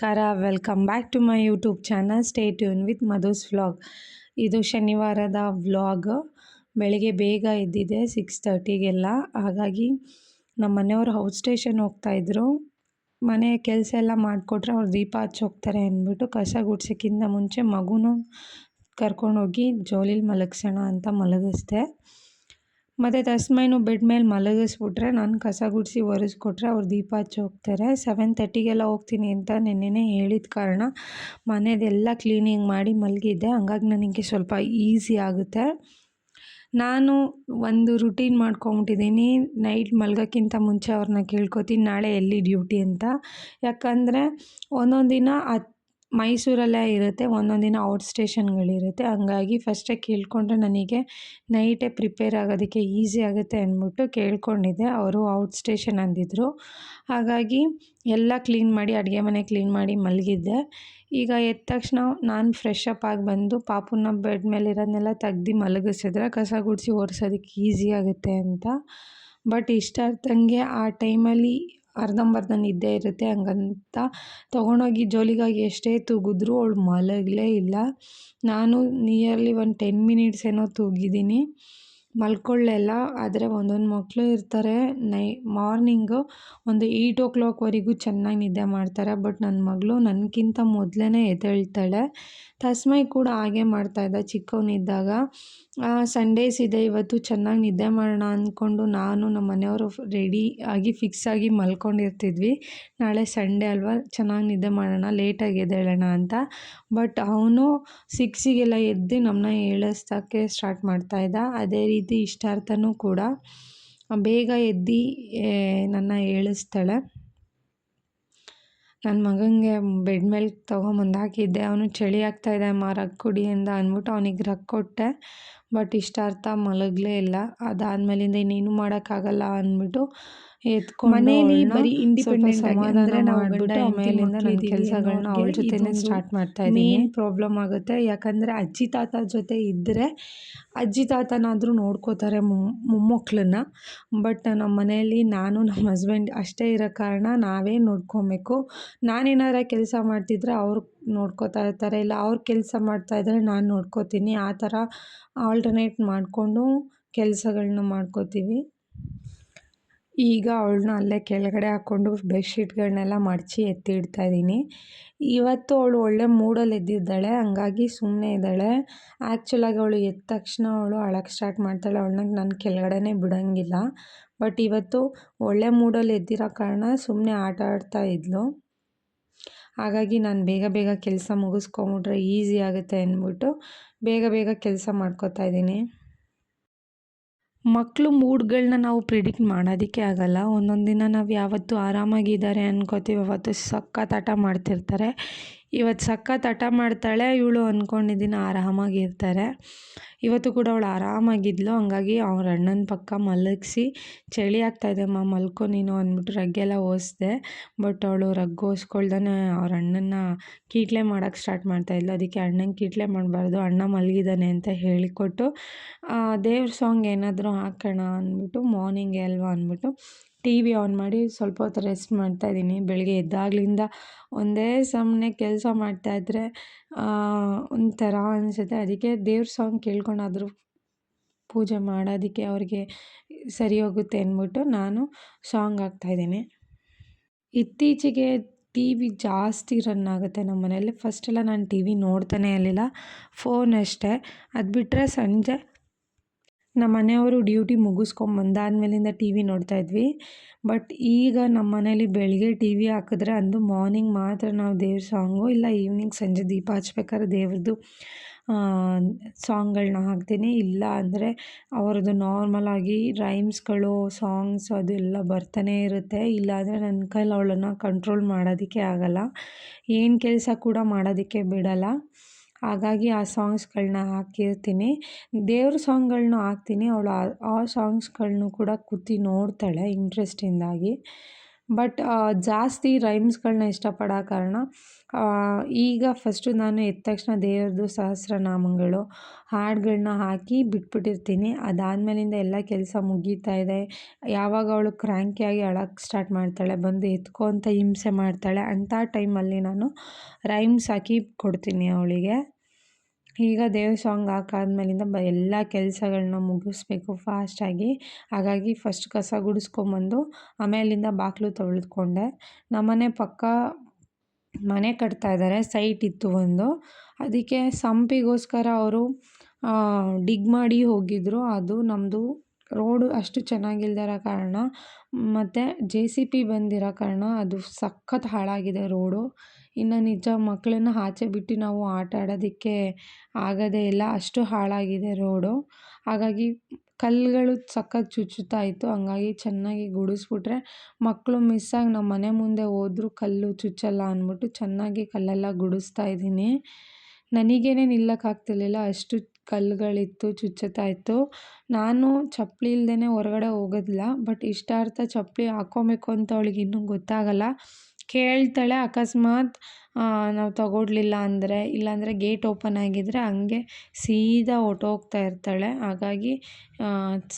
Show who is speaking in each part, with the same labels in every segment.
Speaker 1: ನಮಸ್ಕಾರ. Welcome back to my YouTube channel stay tune with Madhu's vlog ಇದು ಶನಿವಾರದ vlog ಬೆಳಿಗ್ಗೆ ಬೇಗ ಎದ್ದಿದೆ ಸಿಕ್ಸ್ ತರ್ಟಿಗೆಲ್ಲ ಹಾಗಾಗಿ ನಮ್ಮ ಮನೆಯವರು ಹೌಸ್ ಸ್ಟೇಷನ್ ಹೋಗ್ತಾಯಿದ್ರು ಮನೆ ಕೆಲಸ ಎಲ್ಲ ಮಾಡಿಕೊಟ್ರೆ ಅವ್ರು ದೀಪ ಹಚ್ಚಿ ಹೋಗ್ತಾರೆ ಅಂದ್ಬಿಟ್ಟು ಕಸ ಗುಡ್ಸೋಕ್ಕಿಂತ ಮುಂಚೆ ಮಗುನೂ ಕರ್ಕೊಂಡೋಗಿ ಜೋಲಿಲಿ ಮಲಗಿಸೋಣ ಅಂತ ಮಲಗಿಸ್ದೆ. ಮತ್ತು ತಸ್ಮೈನು ಬೆಡ್ ಮೇಲೆ ಮಲಗಿಸ್ಬಿಟ್ರೆ ನಾನು ಕಸ ಗುಡಿಸಿ ಒರೆಸ್ಕೊಟ್ರೆ ಅವ್ರು ದೀಪ ಹಚ್ಚಿ ಹೋಗ್ತಾರೆ ಸೆವೆನ್ ತರ್ಟಿಗೆಲ್ಲ ಹೋಗ್ತೀನಿ ಅಂತ ನೆನ್ನೆನೇ ಹೇಳಿದ ಕಾರಣ ಮನೆಯದೆಲ್ಲ ಕ್ಲೀನಿಂಗ್ ಮಾಡಿ ಮಲಗಿದ್ದೆ. ಹಂಗಾಗಿ ನನಗೆ ಸ್ವಲ್ಪ ಈಸಿ ಆಗುತ್ತೆ. ನಾನು ಒಂದು ರುಟೀನ್ ಮಾಡ್ಕೊಂಬಿಟ್ಟಿದ್ದೀನಿ. ನೈಟ್ ಮಲ್ಗೋಕ್ಕಿಂತ ಮುಂಚೆ ಅವ್ರನ್ನ ಕೇಳ್ಕೊತೀನಿ. ನಾಳೆ ಎಲ್ಲಿ ಡ್ಯೂಟಿ ಅಂತ. ಯಾಕಂದರೆ ಒಂದೊಂದು ದಿನ ಹತ್ತು ಮೈಸೂರಲ್ಲೇ ಇರುತ್ತೆ, ಒಂದೊಂದು ದಿನ ಔಟ್ ಸ್ಟೇಷನ್ಗಳಿರುತ್ತೆ. ಹಂಗಾಗಿ ಫಸ್ಟೇ ಕೇಳಿಕೊಂಡ್ರೆ ನನಗೆ ನೈಟೇ ಪ್ರಿಪೇರ್ ಆಗೋದಕ್ಕೆ ಈಸಿ ಆಗುತ್ತೆ ಅಂದ್ಬಿಟ್ಟು ಕೇಳಿಕೊಂಡಿದ್ದೆ. ಅವರು ಔಟ್ ಸ್ಟೇಷನ್ ಅಂದಿದ್ದರು ಹಾಗಾಗಿ ಎಲ್ಲ ಕ್ಲೀನ್ ಮಾಡಿ, ಅಡುಗೆ ಮನೆ ಕ್ಲೀನ್ ಮಾಡಿ ಮಲಗಿದ್ದೆ. ಈಗ ಎದ್ದ ತಕ್ಷಣ ನಾನು ಫ್ರೆಶ್ ಅಪ್ ಆಗಿ ಬಂದು ಪಾಪುನ ಬೆಡ್ ಮೇಲೆ ಇರೋದನ್ನೆಲ್ಲ ತೆಗ್ದು ಮಲಗಿಸಿದ್ರೆ ಕಸ ಗುಡಿಸಿ ಒರೆಸೋದಕ್ಕೆ ಈಸಿ ಆಗುತ್ತೆ ಅಂತ. ಬಟ್ ಇಷ್ಟಾರ್ಥಂಗೆ ಆ ಟೈಮಲ್ಲಿ ಅರ್ಧಂಬರ್ಧ ನಿದ್ದೆ ಇರುತ್ತೆ ಹಂಗಂತ. ತೊಗೊಂಡೋಗಿ ಜೋಲಿಗಾಗಿ ಎಷ್ಟೇ ತೂಗಿದ್ರೂ ಅವಳು ಮಲಗಲೇ ಇಲ್ಲ. ನಾನು ನಿಯರ್ಲಿ ಒಂದು ಟೆನ್ ಮಿನಿಟ್ಸ್ ಏನೋ ತೂಗಿದ್ದೀನಿ. ಮಲ್ಕೊಳ್ಳೆಲ್ಲ, ಆದರೆ ಒಂದೊಂದು ಮಕ್ಕಳು ಇರ್ತಾರೆ. ನೈ ಮಾರ್ನಿಂಗು ಒಂದು ಏಯ್ಟ್ ಓ ಕ್ಲಾಕ್ವರೆಗೂ ಚೆನ್ನಾಗಿ ನಿದ್ದೆ ಮಾಡ್ತಾರೆ. ಬಟ್ ನನ್ನ ಮಗಳು ನನಗಿಂತ ಮೊದಲೇ ಎದ್ದೇಳ್ತಾಳೆ. ತಸ್ಮೈ ಕೂಡ ಹಾಗೆ ಮಾಡ್ತಾಯಿದ್ದ ಚಿಕ್ಕವನಿದ್ದಾಗ ಸಂಡೇಸ್ ಇದೆ, ಇವತ್ತು ಚೆನ್ನಾಗಿ ನಿದ್ದೆ ಮಾಡೋಣ ಅಂದ್ಕೊಂಡು ನಾನು ನಮ್ಮ ಮನೆಯವರು ರೆಡಿ ಆಗಿ ಫಿಕ್ಸ್ ಆಗಿ ಮಲ್ಕೊಂಡಿರ್ತಿದ್ವಿ. ನಾಳೆ ಸಂಡೇ ಅಲ್ವಾ, ಚೆನ್ನಾಗಿ ನಿದ್ದೆ ಮಾಡೋಣ ಲೇಟಾಗಿ ಎದ್ದೇಳೋಣ ಅಂತ. ಬಟ್ ಅವನು ಸಿಕ್ಸಿಗೆಲ್ಲ ಎದ್ದು ನಮ್ಮನ್ನ ಏಳಿಸೋಕ್ಕೆ ಸ್ಟಾರ್ಟ್ ಮಾಡ್ತಾಯಿದ್ದ ಅದೇ ರೀತಿ ಇಷ್ಟಾರ್ಥನೂ ಕೂಡ. ಬೇಗ ಎದ್ದು ನನ್ನ ಏಳಿಸ್ತಾಳೆ. ನನ್ನ ಮಗನಿಗೆ ಬೆಡ್ ಮೇಲೆ ತೊಗೊಂಬಂದು ಹಾಕಿದ್ದೆ. ಅವನು ಚಳಿ ಆಗ್ತಾಯಿದೆ ಅಮ್ಮ ರಗ್ ಕುಡಿ ಅಂತ ಅಂದ್ಬಿಟ್ಟು ಅವನಿಗೆ ರಗ್ ಕೊಟ್ಟೆ. ಬಟ್ ಇಷ್ಟಾರ್ಥ ಮಲಗಲೇ ಇಲ್ಲ. ಅದಾದ್ಮೇಲಿಂದ ಇನ್ನೇನು ಮಾಡೋಕ್ಕಾಗಲ್ಲ ಅಂದ್ಬಿಟ್ಟು
Speaker 2: ಮನೇಲಿ ಬರೀ ಇಂಡಿಪೆಂಡೆಂಟ್
Speaker 1: ಸಮಾಧಾನ ಮಾಡ್ಬಿಟ್ಟು ಆಮೇಲಿಂದ ನನ್ನ ಕೆಲಸಗಳನ್ನ ಅವಳ
Speaker 2: ಇದೀವಿ
Speaker 1: ಜೊತೆನೇ ಸ್ಟಾರ್ಟ್ ಮಾಡ್ತಾ
Speaker 2: ಇದೊಂದು
Speaker 1: ಇದ್ದೀನಿ ಪ್ರಾಬ್ಲಮ್ ಆಗುತ್ತೆ. ಯಾಕಂದರೆ ಅಜ್ಜಿ ತಾತ ಜೊತೆ ಇದ್ದರೆ ಅಜ್ಜಿ ತಾತನಾದರೂ ನೋಡ್ಕೋತಾರೆ ಮೊಮ್ಮಕ್ಕಳನ್ನ ಬಟ್ ನಮ್ಮ ಮನೆಯಲ್ಲಿ ನಾನು ನಮ್ಮ ಹಸ್ಬೆಂಡ್ ಅಷ್ಟೇ ಇರೋ ಕಾರಣ ನಾವೇ ನೋಡ್ಕೊಬೇಕು. ನಾನೇನಾರ ಕೆಲಸ ಮಾಡ್ತಿದ್ರೆ ಅವ್ರು ನೋಡ್ಕೋತಾ ಇರ್ತಾರೆ. ಇಲ್ಲ ಅವ್ರು ಕೆಲಸ ಮಾಡ್ತಾ ಇದ್ರೆ ನಾನು ನೋಡ್ಕೋತೀನಿ. ಆ ಥರ ಆಲ್ಟರ್ನೇಟ್ ಮಾಡಿಕೊಂಡು ಕೆಲಸಗಳನ್ನ ಮಾಡ್ಕೋತೀವಿ. ಈಗ ಅವಳನ್ನ ಅಲ್ಲೇ ಕೆಳಗಡೆ ಹಾಕ್ಕೊಂಡು ಬೆಡ್ಶೀಟ್ಗಳನ್ನೆಲ್ಲ ಮಡಚಿ ಎತ್ತಿ ಇಡ್ತಾ ಇದ್ದೀನಿ ಇವತ್ತು ಅವಳು ಒಳ್ಳೆ ಮೂಡಲ್ಲಿ ಎದ್ದಿದ್ದಾಳೆ, ಹಂಗಾಗಿ ಸುಮ್ಮನೆ ಇದ್ದಾಳೆ. ಆ್ಯಕ್ಚುಲಾಗಿ ಅವಳು ಎದ್ದ ತಕ್ಷಣ ಅವಳು ಅಳಕ್ಕೆ ಸ್ಟಾರ್ಟ್ ಮಾಡ್ತಾಳೆ ಅವಳನ್ನ ನಾನು ಕೆಳಗಡೆನೇ ಬಿಡೋಂಗಿಲ್ಲ. ಬಟ್ ಇವತ್ತು ಒಳ್ಳೆ ಮೂಡಲ್ಲಿ ಎದ್ದಿರೋ ಕಾರಣ ಸುಮ್ಮನೆ ಆಟ ಆಡ್ತಾ ಇದ್ಲು. ಹಾಗಾಗಿ ನಾನು ಬೇಗ ಬೇಗ ಕೆಲಸ ಮುಗಿಸ್ಕೊಂಬಿಟ್ರೆ ಈಸಿ ಆಗುತ್ತೆ ಅಂದ್ಬಿಟ್ಟು ಬೇಗ ಬೇಗ ಕೆಲಸ ಮಾಡ್ಕೋತಾ ಇದ್ದೀನಿ ಮಕ್ಕಳು ಮೂಡ್ಗಳನ್ನ ನಾವು ಪ್ರಿಡಿಕ್ಟ್ ಮಾಡೋದಕ್ಕೆ ಆಗಲ್ಲ. ಒಂದೊಂದು ದಿನ ನಾವು ಯಾವತ್ತು ಆರಾಮಾಗಿದ್ದಾರೆ ಅನ್ಕೋತೀವಿ. ಅವತ್ತು ಸಖತ್ತು ಹಠ ಮಾಡ್ತಿರ್ತಾರೆ. ಇವತ್ತು ಸಖತ್ ಹಠ ಮಾಡ್ತಾಳೆ. ಇವಳು ಅಂದ್ಕೊಂಡಿದ್ದೀನಿ ಆರಾಮಾಗಿರ್ತಾರೆ ಇವತ್ತು ಕೂಡ ಅವಳು ಆರಾಮಾಗಿದ್ಲು. ಹಂಗಾಗಿ ಅವ್ರ ಅಣ್ಣನ ಪಕ್ಕ ಮಲಗಿಸಿ, ಚಳಿ ಆಗ್ತಾಯಿದೆ ಅಮ್ಮ ಮಲ್ಕೊ ನೀನು ಅಂದ್ಬಿಟ್ಟು ರಗ್ಗೆಲ್ಲ ಓಸ್ದೆ. ಬಟ್ ಅವಳು ರಗ್ ಓಸ್ಕೊಳ್ದೇ ಅವ್ರ ಅಣ್ಣನ ಕೀಟ್ಲೆ ಮಾಡೋಕ್ಕೆ ಸ್ಟಾರ್ಟ್ ಮಾಡ್ತಾಯಿದ್ಲು ಅದಕ್ಕೆ ಅಣ್ಣಂಗೆ ಕೀಟ್ಲೆ ಮಾಡಬಾರ್ದು, ಅಣ್ಣ ಮಲಗಿದ್ದಾನೆ ಅಂತ ಹೇಳಿಕೊಟ್ಟು ದೇವ್ರ ಸಾಂಗ್ ಏನಾದರೂ ಹಾಕೋಣ ಅಂದ್ಬಿಟ್ಟು, ಮಾರ್ನಿಂಗೇ ಅಲ್ವಾ ಅಂದ್ಬಿಟ್ಟು ಟಿ ವಿ ಆನ್ ಮಾಡಿ ಸ್ವಲ್ಪ ಹೊತ್ತು ರೆಸ್ಟ್ ಮಾಡ್ತಾಯಿದ್ದೀನಿ ಬೆಳಗ್ಗೆ ಎದ್ದಾಗ್ಲಿಂದ ಒಂದೇ ಸಮನೆ ಕೆಲಸ ಮಾಡ್ತಾಯಿದ್ರೆ ಒಂಥರ ಅನಿಸುತ್ತೆ. ಅದಕ್ಕೆ ದೇವ್ರ ಸಾಂಗ್ ಕೇಳ್ಕೊಂಡಾದರೂ ಪೂಜೆ ಮಾಡೋದಕ್ಕೆ ಅವ್ರಿಗೆ ಸರಿ ಹೋಗುತ್ತೆ ಅಂದ್ಬಿಟ್ಟು ನಾನು ಸಾಂಗ್ ಹಾಕ್ತಾಯಿದ್ದೀನಿ ಇತ್ತೀಚೆಗೆ ಟಿ ವಿ ಜಾಸ್ತಿ ರನ್ ಆಗುತ್ತೆ ನಮ್ಮ ಮನೆಯಲ್ಲಿ ಫಸ್ಟೆಲ್ಲ ನಾನು ಟಿ ವಿ ನೋಡ್ತಾನೇ ಇರಲಿಲ್ಲ. ಫೋನ್ ಅಷ್ಟೇ. ಅದು ಬಿಟ್ಟರೆ ಸಂಜೆ ನಮ್ಮ ಮನೆಯವರು ಡ್ಯೂಟಿ ಮುಗಿಸ್ಕೊಂಬಂದಾದ್ಮೇಲಿಂದ ಟಿ ವಿ ನೋಡ್ತಾಯಿದ್ವಿ ಬಟ್ ಈಗ ನಮ್ಮ ಮನೇಲಿ ಬೆಳಗ್ಗೆ ಟಿ ವಿ ಹಾಕಿದ್ರೆ ಅಂದು ಮಾರ್ನಿಂಗ್ ಮಾತ್ರ ನಾವು ದೇವ್ರ ಸಾಂಗು, ಇಲ್ಲ ಈವ್ನಿಂಗ್ ಸಂಜೆ ದೀಪ ಹಚ್ಬೇಕಾದ್ರೆ ದೇವ್ರದ್ದು ಸಾಂಗ್ಗಳನ್ನ ಹಾಕ್ತೀನಿ. ಇಲ್ಲ ಅಂದರೆ ಅವ್ರದ್ದು ನಾರ್ಮಲಾಗಿ ರೈಮ್ಸ್ಗಳು ಸಾಂಗ್ಸ್ ಅದೆಲ್ಲ ಬರ್ತಾನೆ ಇರುತ್ತೆ. ಇಲ್ಲಾಂದರೆ ನನ್ನ ಕೈಲಿ ಅವಳನ್ನು ಕಂಟ್ರೋಲ್ ಮಾಡೋದಕ್ಕೆ ಆಗೋಲ್ಲ. ಏನು ಕೆಲಸ ಕೂಡ ಮಾಡೋದಕ್ಕೆ ಬಿಡೋಲ್ಲ. ಹಾಗಾಗಿ ಆ ಸಾಂಗ್ಸ್ಗಳನ್ನ ಹಾಕಿರ್ತೀನಿ. ದೇವ್ರ ಸಾಂಗ್ಗಳನ್ನು ಹಾಕ್ತೀನಿ. ಅವಳು ಆ ಸಾಂಗ್ಸ್ಗಳನ್ನು ಕೂಡ ಕೂತು ನೋಡ್ತಾಳೆ ಇಂಟ್ರೆಸ್ಟಿಂದಾಗಿ ಬಟ್ ಜಾಸ್ತಿ ರೈಮ್ಸ್ಗಳನ್ನ ಇಷ್ಟಪಡೋ ಕಾರಣ ಈಗ ಫಸ್ಟು ನಾನು ಎದ್ದ ತಕ್ಷಣ ದೇವ್ರದ್ದು ಸಹಸ್ರನಾಮಗಳು ಹಾಡುಗಳನ್ನ ಹಾಕಿ ಬಿಟ್ಬಿಟ್ಟಿರ್ತೀನಿ. ಅದಾದಮೇಲಿಂದ ಎಲ್ಲ ಕೆಲಸ ಮುಗೀತಾ ಇದೆ. ಯಾವಾಗ ಅವಳು ಕ್ರ್ಯಾಂಕಿಯಾಗಿ ಅಳಕ್ಕೆ ಸ್ಟಾರ್ಟ್ ಮಾಡ್ತಾಳೆ, ಬಂದು ಎತ್ಕೊ ಅಂತ ಹಿಂಸೆ ಮಾಡ್ತಾಳೆ, ಅಂಥ ಟೈಮಲ್ಲಿ ನಾನು ರೈಮ್ಸ್ ಹಾಕಿ ಕೊಡ್ತೀನಿ ಅವಳಿಗೆ. ಈಗ ದೇವ್ರ ಸಾಂಗ್ ಹಾಕಾದ್ಮೇಲಿಂದ ಬ ಎಲ್ಲ ಕೆಲಸಗಳನ್ನ ಮುಗಿಸ್ಬೇಕು ಫಾಸ್ಟಾಗಿ ಹಾಗಾಗಿ ಫಸ್ಟ್ ಕಸ ಗುಡಿಸ್ಕೊಂಬಂದು ಆಮೇಲಿಂದ ಬಾಗಿಲು ತೊಳೆದ್ಕೊಂಡೆ. ನಮ್ಮನೆ ಪಕ್ಕ ಮನೆ ಕಟ್ತಾ ಇದ್ದಾರೆ ಸೈಟ್ ಇತ್ತು ಒಂದು. ಅದಕ್ಕೆ ಸಂಪಿಗೋಸ್ಕರ ಅವರು ಡಿಗ್ ಮಾಡಿ ಹೋಗಿದ್ದರು ಅದು ನಮ್ಮದು ರೋಡು ಅಷ್ಟು ಚೆನ್ನಾಗಿಲ್ದಿರೋ ಕಾರಣ. ಮತ್ತು ಜೆ ಸಿ ಪಿ ಬಂದಿರೋ ಕಾರಣ ಅದು ಸಖತ್ತು ಹಾಳಾಗಿದೆ ರೋಡು. ಇನ್ನು ನಿಜ ಮಕ್ಕಳನ್ನ ಆಚೆ ಬಿಟ್ಟು ನಾವು ಆಟ ಆಡೋದಕ್ಕೆ ಆಗೋದೇ ಇಲ್ಲ. ಅಷ್ಟು ಹಾಳಾಗಿದೆ ರೋಡು. ಹಾಗಾಗಿ ಕಲ್ಲುಗಳು ಸಖತ್ತು ಚುಚ್ಚುತ್ತಾ ಇತ್ತು. ಹಂಗಾಗಿ ಚೆನ್ನಾಗಿ ಗುಡಿಸ್ಬಿಟ್ರೆ ಮಕ್ಕಳು ಮಿಸ್ಸಾಗಿ ನಮ್ಮ ಮನೆ ಮುಂದೆ ಹೋದರೂ ಕಲ್ಲು ಚುಚ್ಚಲ್ಲ ಅಂದ್ಬಿಟ್ಟು ಚೆನ್ನಾಗಿ ಕಲ್ಲೆಲ್ಲ ಗುಡಿಸ್ತಾ ಇದ್ದೀನಿ. ನನಗೇನೆ ನಿಲ್ಲಕ್ಕಾಗ್ತಿರ್ಲಿಲ್ಲ ಅಷ್ಟು ಕಲ್ಲುಗಳಿತ್ತು, ಚುಚ್ಚುತ್ತಾ ಇತ್ತು. ನಾನು ಚಪ್ಪಲಿ ಇಲ್ದೇ ಹೊರಗಡೆ ಹೋಗೋದಿಲ್ಲ. ಬಟ್ ಇಷ್ಟಾರ್ಥ ಚಪ್ಪಲಿ ಹಾಕ್ಕೊಬೇಕು ಅಂತ ಅವಳಿಗೆ ಇನ್ನೂ ಗೊತ್ತಾಗಲ್ಲ. ಕೇಳ್ತಾಳೆ ಅಕಸ್ಮಾತ್ ನಾವು ತಗೊಡ್ಲಿಲ್ಲ ಅಂದರೆ, ಇಲ್ಲಾಂದರೆ ಗೇಟ್ ಓಪನ್ ಆಗಿದ್ದರೆ ಹಂಗೆ ಸೀದಾ ಹೊರ್ಟೋಗ್ತಾ ಇರ್ತಾಳೆ. ಹಾಗಾಗಿ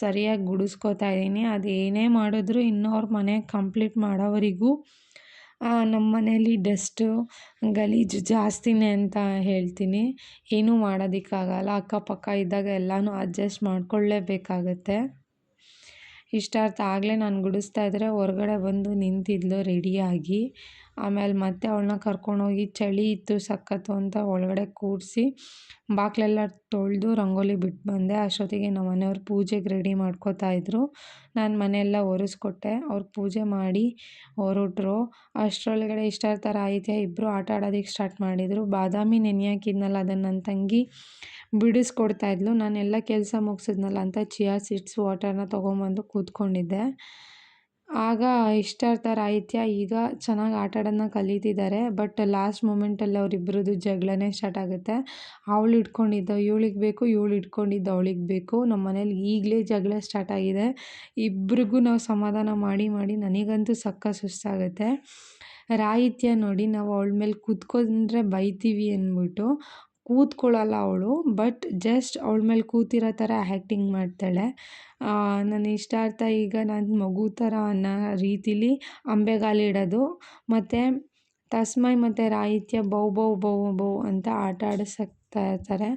Speaker 1: ಸರಿಯಾಗಿ ಗುಡಿಸ್ಕೋತಾ ಇದ್ದೀನಿ. ಅದು ಏನೇ ಮಾಡಿದ್ರು ಇನ್ನೂ ಮನೆ ಕಂಪ್ಲೀಟ್ ಮಾಡೋವರೆಗೂ ನಮ್ಮ ಮನೇಲಿ ಡಸ್ಟು, ಗಲೀಜು ಜಾಸ್ತಿನೇ ಅಂತ ಹೇಳ್ತೀನಿ. ಏನೂ ಮಾಡೋದಕ್ಕಾಗಲ್ಲ. ಅಕ್ಕಪಕ್ಕ ಇದ್ದಾಗ ಎಲ್ಲನೂ ಅಡ್ಜಸ್ಟ್ ಮಾಡ್ಕೊಳ್ಳೇಬೇಕಾಗತ್ತೆ. ಇಷ್ಟಾರ್ಥ ಆಗಲೇ ನಾನು ಗುಡಿಸ್ತಾ ಇದ್ದರೆ ಹೊರ್ಗಡೆ ಬಂದು ನಿಂತಿದ್ಲು ರೆಡಿಯಾಗಿ. ಆಮೇಲೆ ಮತ್ತೆ ಅವಳನ್ನ ಕರ್ಕೊಂಡೋಗಿ ಚಳಿ ಇತ್ತು ಸಖತ್ತು ಅಂತ ಒಳಗಡೆ ಕೂರಿಸಿ ಬಾಕ್ಲೆಲ್ಲ ತೊಳೆದು ರಂಗೋಲಿ ಬಿಟ್ಟು ಬಂದೆ. ಅಷ್ಟೊತ್ತಿಗೆ ನಮ್ಮ ಮನೆಯವ್ರು ಪೂಜೆಗೆ ರೆಡಿ ಮಾಡ್ಕೋತಾ ಇದ್ದರು ನಾನು ಮನೆಯೆಲ್ಲ ಒರೆಸ್ಕೊಟ್ಟೆ. ಅವ್ರು ಪೂಜೆ ಮಾಡಿ ಹೊರಟ್ರು. ಅಷ್ಟರೊಳಗಡೆ ಇಷ್ಟಾರ್ಥ ರಾಯಿತ್ಯ ಇಬ್ಬರು ಆಟ ಆಡೋದಕ್ಕೆ ಸ್ಟಾರ್ಟ್ ಮಾಡಿದರು. ಬಾದಾಮಿ ನೆನೆಯಾಕಿದ್ನಲ್ಲ ಅದನ್ನು ನನ್ನ ತಂಗಿ ಬಿಡಿಸ್ಕೊಡ್ತಾಯಿದ್ಲು ನಾನೆಲ್ಲ ಕೆಲಸ ಮುಗಿಸಿದ್ನಲ್ಲ ಅಂತ ಚಿಯಾ ಸೀಡ್ಸ್ ವಾಟರ್ನ ತೊಗೊಂಬಂದು ಕೂತ್ಕೊಂಡಿದ್ದೆ. ಆಗ ಇಷ್ಟಾರ್ಥ ರಾಹಿತ್ಯ ಈಗ ಚೆನ್ನಾಗಿ ಆಟ ಆಡೋದನ್ನ ಕಲೀತಿದ್ದಾರೆ. ಬಟ್ ಲಾಸ್ಟ್ ಮೂಮೆಂಟಲ್ಲಿ ಅವರಿಬ್ಬರದ್ದು ಜಗಳನೇ ಸ್ಟಾರ್ಟ್ ಆಗುತ್ತೆ. ಅವಳು ಇಟ್ಕೊಂಡಿದ್ದ ಇವಳಿಗೆ ಬೇಕು, ಇವಳು ಇಟ್ಕೊಂಡಿದ್ದು ಅವಳಿಗೆ ಬೇಕು. ನಮ್ಮ ಮನೇಲಿ ಈಗಲೇ ಜಗಳ ಸ್ಟಾರ್ಟ್ ಆಗಿದೆ. ಇಬ್ರಿಗೂ ನಾವು ಸಮಾಧಾನ ಮಾಡಿ ಮಾಡಿ ನನಗಂತೂ ಸಕ್ಕ ಸುಸ್ತಾಗುತ್ತೆ. ರಾಹಿತ್ಯ ನೋಡಿ ನಾವು ಅವಳ ಮೇಲೆ ಕೂತ್ಕೊಂಡ್ರೆ ಬೈತೀವಿ ಅಂದ್ಬಿಟ್ಟು ಕೂತ್ಕೊಳ್ಳಲ್ಲ ಅವಳು ಬಟ್ ಜಸ್ಟ್ ಅವಳ ಮೇಲೆ ಕೂತಿರೋ ಥರ ಆ್ಯಕ್ಟಿಂಗ್ ಮಾಡ್ತಾಳೆ. ನನ್ನ ಇಷ್ಟಾರ್ಥ ಈಗ ನನ್ನ ಮಗು ಥರ ಅನ್ನೋ ರೀತಿಲಿ ಅಂಬೆಗಾಲಿಡೋದು ಮತ್ತು ತಸ್ಮೈ ಮತ್ತು ರಾಯಿತ್ಯ ಬೌ ಬೌ ಬೌ ಬೌ ಅಂತ ಆಟ ಆಡಿಸ್ತಾ ಇರ್ತಾರೆ.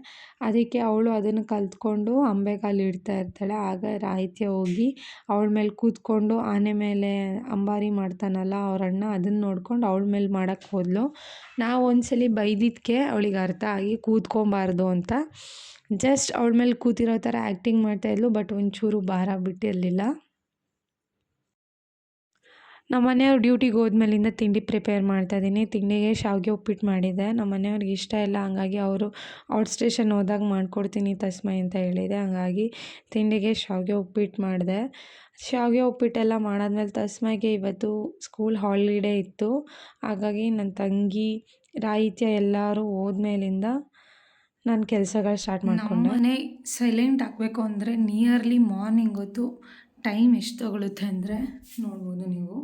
Speaker 1: ಅದಕ್ಕೆ ಅವಳು ಅದನ್ನು ಕಲ್ತ್ಕೊಂಡು ಅಂಬೆಗಾಲು ಇಡ್ತಾ ಇರ್ತಾಳೆ. ಆಗ ರಾಹಿತ್ಯ ಹೋಗಿ ಅವಳ ಮೇಲೆ ಕೂತ್ಕೊಂಡು ಆನೆ ಮೇಲೆ ಅಂಬಾರಿ ಮಾಡ್ತಾನಲ್ಲ ಅವ್ರ ಅಣ್ಣ ಅದನ್ನು ನೋಡ್ಕೊಂಡು ಅವಳ ಮೇಲೆ ಮಾಡೋಕ್ಕೆ ಹೋದ್ಲು. ನಾವು ಒಂದ್ಸಲ ಬೈದಿದ್ದಕ್ಕೆ ಅವಳಿಗೆ ಅರ್ಥ ಆಗಿ ಕೂತ್ಕೊಬಾರ್ದು ಅಂತ. ಜಸ್ಟ್ ಅವಳ ಮೇಲೆ ಕೂತಿರೋ ಥರ ಆ್ಯಕ್ಟಿಂಗ್ ಮಾಡ್ತಾಯಿದ್ಲು ಬಟ್ ಒಂಚೂರು ಭಾರ ಬಿಟ್ಟಿರಲಿಲ್ಲ. ನಮ್ಮ ಮನೆಯವ್ರು ಡ್ಯೂಟಿಗೆ ಹೋದ್ಮೇಲಿಂದ ತಿಂಡಿ ಪ್ರಿಪೇರ್ ಮಾಡ್ತಾ ಇದ್ದೀನಿ. ತಿಂಡಿಗೆ ಶಾವಿಗೆ ಉಪ್ಪಿಟ್ಟು ಮಾಡಿದ್ದೆ ನಮ್ಮ ಮನೆಯವ್ರಿಗೆ ಇಷ್ಟ ಇಲ್ಲ, ಹಂಗಾಗಿ ಅವರು ಔಟ್ ಸ್ಟೇಷನ್ ಹೋದಾಗ ಮಾಡ್ಕೊಡ್ತೀನಿ ತಸ್ಮೈ ಅಂತ ಹೇಳಿದೆ. ಹಂಗಾಗಿ ತಿಂಡಿಗೆ ಶಾವಿಗೆ ಉಪ್ಪಿಟ್ಟು ಮಾಡಿದೆ. ಶಾವಿಗೆ ಉಪ್ಪಿಟ್ಟೆಲ್ಲ ಮಾಡಾದ್ಮೇಲೆ ತಸ್ಮೈಗೆ ಇವತ್ತು ಸ್ಕೂಲ್ ಹಾಲಿಡೇ ಇತ್ತು. ಹಾಗಾಗಿ ನನ್ನ ತಂಗಿ ರಾಯಿತ್ಯ ಎಲ್ಲರೂ ಹೋದ್ಮೇಲಿಂದ ನಾನು ಕೆಲಸಗಳು ಸ್ಟಾರ್ಟ್ ಮಾಡಿಕೊಂಡೆ.
Speaker 2: ಮನೆ ಸೈಲೆಂಟ್ ಆಗಬೇಕು ಅಂದರೆ ನಿಯರ್ಲಿ ಮಾರ್ನಿಂಗ್ ಹೊತ್ತು ಟೈಮ್ ಎಷ್ಟು ತಗೊಳುತ್ತೆ ಅಂದರೆ ನೋಡ್ಬೋದು ನೀವು.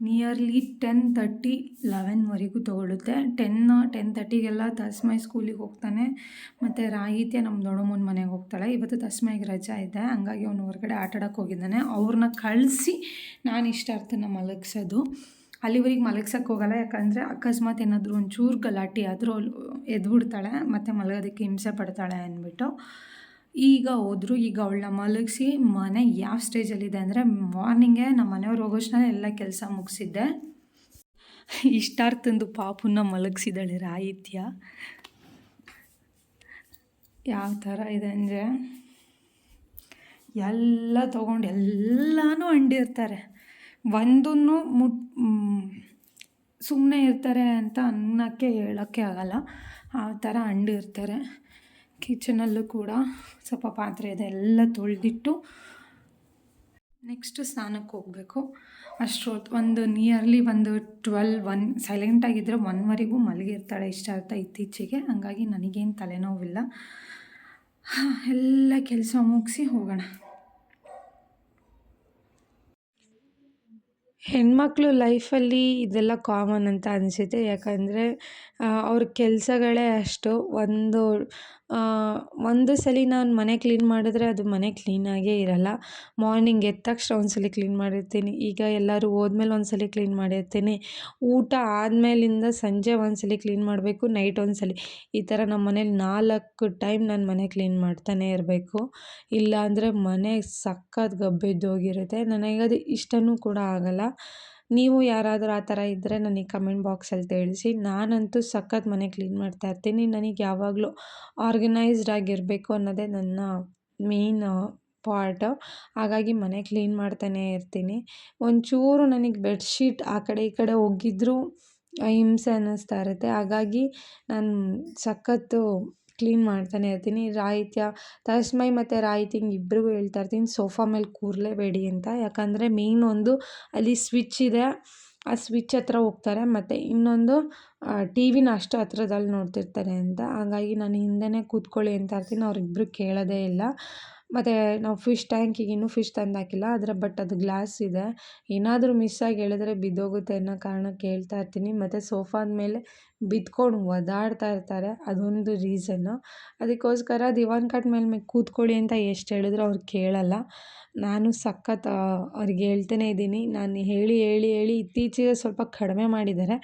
Speaker 2: ನಿಯರ್ಲಿ ಟೆನ್ ತರ್ಟಿ ಲೆವೆನ್ವರೆಗೂ ತೊಗೊಳುತ್ತೆ ಟೆನ್ ಟೆನ್ ತರ್ಟಿಗೆಲ್ಲ ತಸ್ಮೈ ಸ್ಕೂಲಿಗೆ ಹೋಗ್ತಾನೆ. ಮತ್ತು ರಾಹಿತ್ಯ ನಮ್ಮ ದೊಡ್ಡಮ್ಮನ ಮನೆಗೆ ಹೋಗ್ತಾಳೆ. ಇವತ್ತು ತಸ್ಮೈಗೆ ರಜಾ ಇದೆ. ಹಂಗಾಗಿ ಅವನು ಹೊರಗಡೆ ಆಟ ಆಡೋಕ್ಕೆ ಹೋಗಿದ್ದಾನೆ. ಅವ್ರನ್ನ ಕಳಿಸಿ ನಾನು ಇಷ್ಟಾರ್ಥನ ಮಲಗಿಸೋದು. ಅಲ್ಲಿವರೆಗೆ ಮಲಗ್ಸೋಕ್ಕೆ ಹೋಗಲ್ಲ. ಯಾಕಂದರೆ ಅಕಸ್ಮಾತ್ ಏನಾದರೂ ಒಂಚೂರು ಗಲಾಟೆ ಆದರೂ ಎದ್ಬಿಡ್ತಾಳೆ. ಮತ್ತು ಮಲಗೋದಕ್ಕೆ ಹಿಂಸೆ ಪಡ್ತಾಳೆ ಅಂದ್ಬಿಟ್ಟು. ಈಗ ಹೋದ್ರು, ಈಗ ಅವಳನ್ನ ಮಲಗಿಸಿ ಮನೆ ಯಾವ ಸ್ಟೇಜಲ್ಲಿದೆ ಅಂದರೆ ಮಾರ್ನಿಂಗೆ ನಮ್ಮ ಮನೆಯವ್ರು ಹೋಗೋಷ್ಟ ಎಲ್ಲ ಕೆಲಸ ಮುಗಿಸಿದ್ದೆ. ಇಷ್ಟಾರ್ಥಂದು ಪಾಪನ್ನ ಮಲಗಿಸಿದಾಳೆ ರಾಹಿತ್ಯ. ಯಾವ ಥರ ಇದೆ ಅಂದರೆ ಎಲ್ಲ ತೊಗೊಂಡು ಎಲ್ಲನೂ ಅಂಡಿರ್ತಾರೆ ಒಂದನ್ನು ಮುಟ್ ಸುಮ್ಮನೆ ಇರ್ತಾರೆ ಅಂತ ಅನ್ನೋಕ್ಕೆ ಹೇಳೋಕ್ಕೆ ಆಗಲ್ಲ. ಆ ಥರ ಅಂಡಿರ್ತಾರೆ ಕಿಚನಲ್ಲೂ ಕೂಡ ಸ್ವಲ್ಪ ಪಾತ್ರೆ ಇದೆ ಎಲ್ಲ ತೊಳೆದಿಟ್ಟು ನೆಕ್ಸ್ಟ್ ಸ್ನಾನಕ್ಕೆ ಹೋಗಬೇಕು. ಅಷ್ಟೊತ್ತು ಒಂದು ನಿಯರ್ಲಿ ಒಂದು ಟ್ವೆಲ್ ಒನ್ ಸೈಲೆಂಟಾಗಿದ್ದರೆ ಒನ್ವರೆಗೂ ಮಲಗಿರ್ತಾಳೆ ಇಷ್ಟ ಅರ್ಥ ಇತ್ತೀಚೆಗೆ. ಹಂಗಾಗಿ ನನಗೇನು ತಲೆನೋವಿಲ್ಲ. ಎಲ್ಲ ಕೆಲಸ ಮುಗಿಸಿ ಹೋಗೋಣ.
Speaker 1: ಹೆಣ್ಮಕ್ಳು ಲೈಫಲ್ಲಿ ಇದೆಲ್ಲ ಕಾಮನ್ ಅಂತ ಅನಿಸುತ್ತೆ. ಯಾಕಂದರೆ ಅವ್ರ ಕೆಲಸಗಳೇ ಅಷ್ಟು ಒಂದು ಒಂದು ಸಲ ನಾನು ಮನೆ ಕ್ಲೀನ್ ಮಾಡಿದ್ರೆ ಅದು ಮನೆ ಕ್ಲೀನಾಗೇ ಇರಲ್ಲ. ಮಾರ್ನಿಂಗ್ ಎದ್ದ ತಕ್ಷಣ ಒಂದು ಸಲ ಕ್ಲೀನ್ ಮಾಡಿರ್ತೀನಿ. ಈಗ ಎಲ್ಲರೂ ಹೋದ್ಮೇಲೆ ಒಂದು ಸಲ ಕ್ಲೀನ್ ಮಾಡಿರ್ತೀನಿ. ಊಟ ಆದಮೇಲಿಂದ ಸಂಜೆ ಒಂದು ಸಲ ಕ್ಲೀನ್ ಮಾಡಬೇಕು ನೈಟ್ ಒಂದು ಸಲ. ಈ ಥರ ನಮ್ಮ ಮನೇಲಿ ನಾಲ್ಕು ಟೈಮ್ ನಾನು ಮನೆ ಕ್ಲೀನ್ ಮಾಡ್ತಾನೇ ಇರಬೇಕು. ಇಲ್ಲಾಂದರೆ ಮನೆ ಸಖತ್ ಗಬ್ಬೆದ್ದೋಗಿರುತ್ತೆ. ಅದು ಇಷ್ಟನೂ ಕೂಡ ಆಗಲ್ಲ. ನೀವು ಯಾರಾದರೂ ಆ ಥರ ಇದ್ದರೆ ನನಗೆ ಕಮೆಂಟ್ ಬಾಕ್ಸಲ್ಲಿ ತಿಳಿಸಿ. ನಾನಂತೂ ಸಖತ್ ಮನೆ ಕ್ಲೀನ್ ಮಾಡ್ತಾ ಇರ್ತೀನಿ. ನನಗೆ ಯಾವಾಗಲೂ ಆರ್ಗನೈಸ್ಡ್ ಆಗಿರಬೇಕು ಅನ್ನೋದೇ ನನ್ನ ಮೇನ್ ಪಾರ್ಟ್. ಹಾಗಾಗಿ ಮನೆ ಕ್ಲೀನ್ ಮಾಡ್ತಾನೇ ಇರ್ತೀನಿ. ಒಂಚೂರು ನನಗೆ ಬೆಡ್ಶೀಟ್ ಆ ಕಡೆ ಈ ಕಡೆ ಒಗ್ಗಿದ್ರೂ ಹಿಂಸೆ ಅನ್ನಿಸ್ತಾ ಇರುತ್ತೆ. ಹಾಗಾಗಿ ನಾನು ಸಖತ್ತು ಕ್ಲೀನ್ ಮಾಡ್ತಾನೆ ಇರ್ತೀನಿ. ರಾಯಿತ್ಯ ತಸ್ಮೈ ಮತ್ತು ರಾಯಿತಿಂಗ್ ಇಬ್ಬರಿಗೂ ಹೇಳ್ತಾ ಇರ್ತೀನಿ. ಸೋಫಾ ಮೇಲೆ ಕೂರಲೇಬೇಡಿ ಅಂತ. ಯಾಕಂದರೆ ಮೇಯ್ನ್ ಒಂದು ಅಲ್ಲಿ ಸ್ವಿಚ್ ಇದೆ. ಆ ಸ್ವಿಚ್ ಹತ್ರ ಹೋಗ್ತಾರೆ. ಮತ್ತು ಇನ್ನೊಂದು ಟಿ ವಿನ ಅಷ್ಟು ಹತ್ರದಲ್ಲಿ ನೋಡ್ತಿರ್ತಾರೆ ಅಂತ. ಹಾಗಾಗಿ ನಾನು ಹಿಂದೆನೇ ಕೂತ್ಕೊಳ್ಳಿ ಅಂತ ಇರ್ತೀನಿ. ಅವರಿಬ್ಬರು ಕೇಳೋದೇ ಇಲ್ಲ. ಮತ್ತು ನಾವು ಫಿಶ್ ಟ್ಯಾಂಕಿಗೆ ಇನ್ನೂ ಫಿಶ್ ತಂದು ಹಾಕಿಲ್ಲ ಆದರೆ ಬಟ್ ಅದು ಗ್ಲಾಸ್ ಇದೆ. ಏನಾದರೂ ಮಿಸ್ ಆಗಿ ಎಳೆದ್ರೆ ಬಿದ್ದೋಗುತ್ತೆ ಅನ್ನೋ ಕಾರಣಕ್ಕೆ ಹೇಳ್ತಾ ಇರ್ತೀನಿ. ಮತ್ತು ಸೋಫಾದ ಮೇಲೆ ಬಿದ್ಕೊಂಡು ಒದಾಡ್ತಾ ಇರ್ತಾರೆ, ಅದೊಂದು ರೀಸನ್ನು ಅದಕ್ಕೋಸ್ಕರ ದಿವಾನ್ ಕಾಟ್ ಮೇಲೆ ಮೇಲೆ ಕೂತ್ಕೊಳ್ಳಿ ಅಂತ ಎಷ್ಟು ಹೇಳಿದ್ರು ಅವ್ರು ಕೇಳಲ್ಲ. ನಾನು ಸಖತ್ ಅವ್ರಿಗೆ ಹೇಳ್ತಲೇ ಇದ್ದೀನಿ. ನಾನು ಹೇಳಿ ಹೇಳಿ ಹೇಳಿ ಇತ್ತೀಚೆಗೆ ಸ್ವಲ್ಪ ಕಡಿಮೆ ಮಾಡಿದ್ದಾರೆ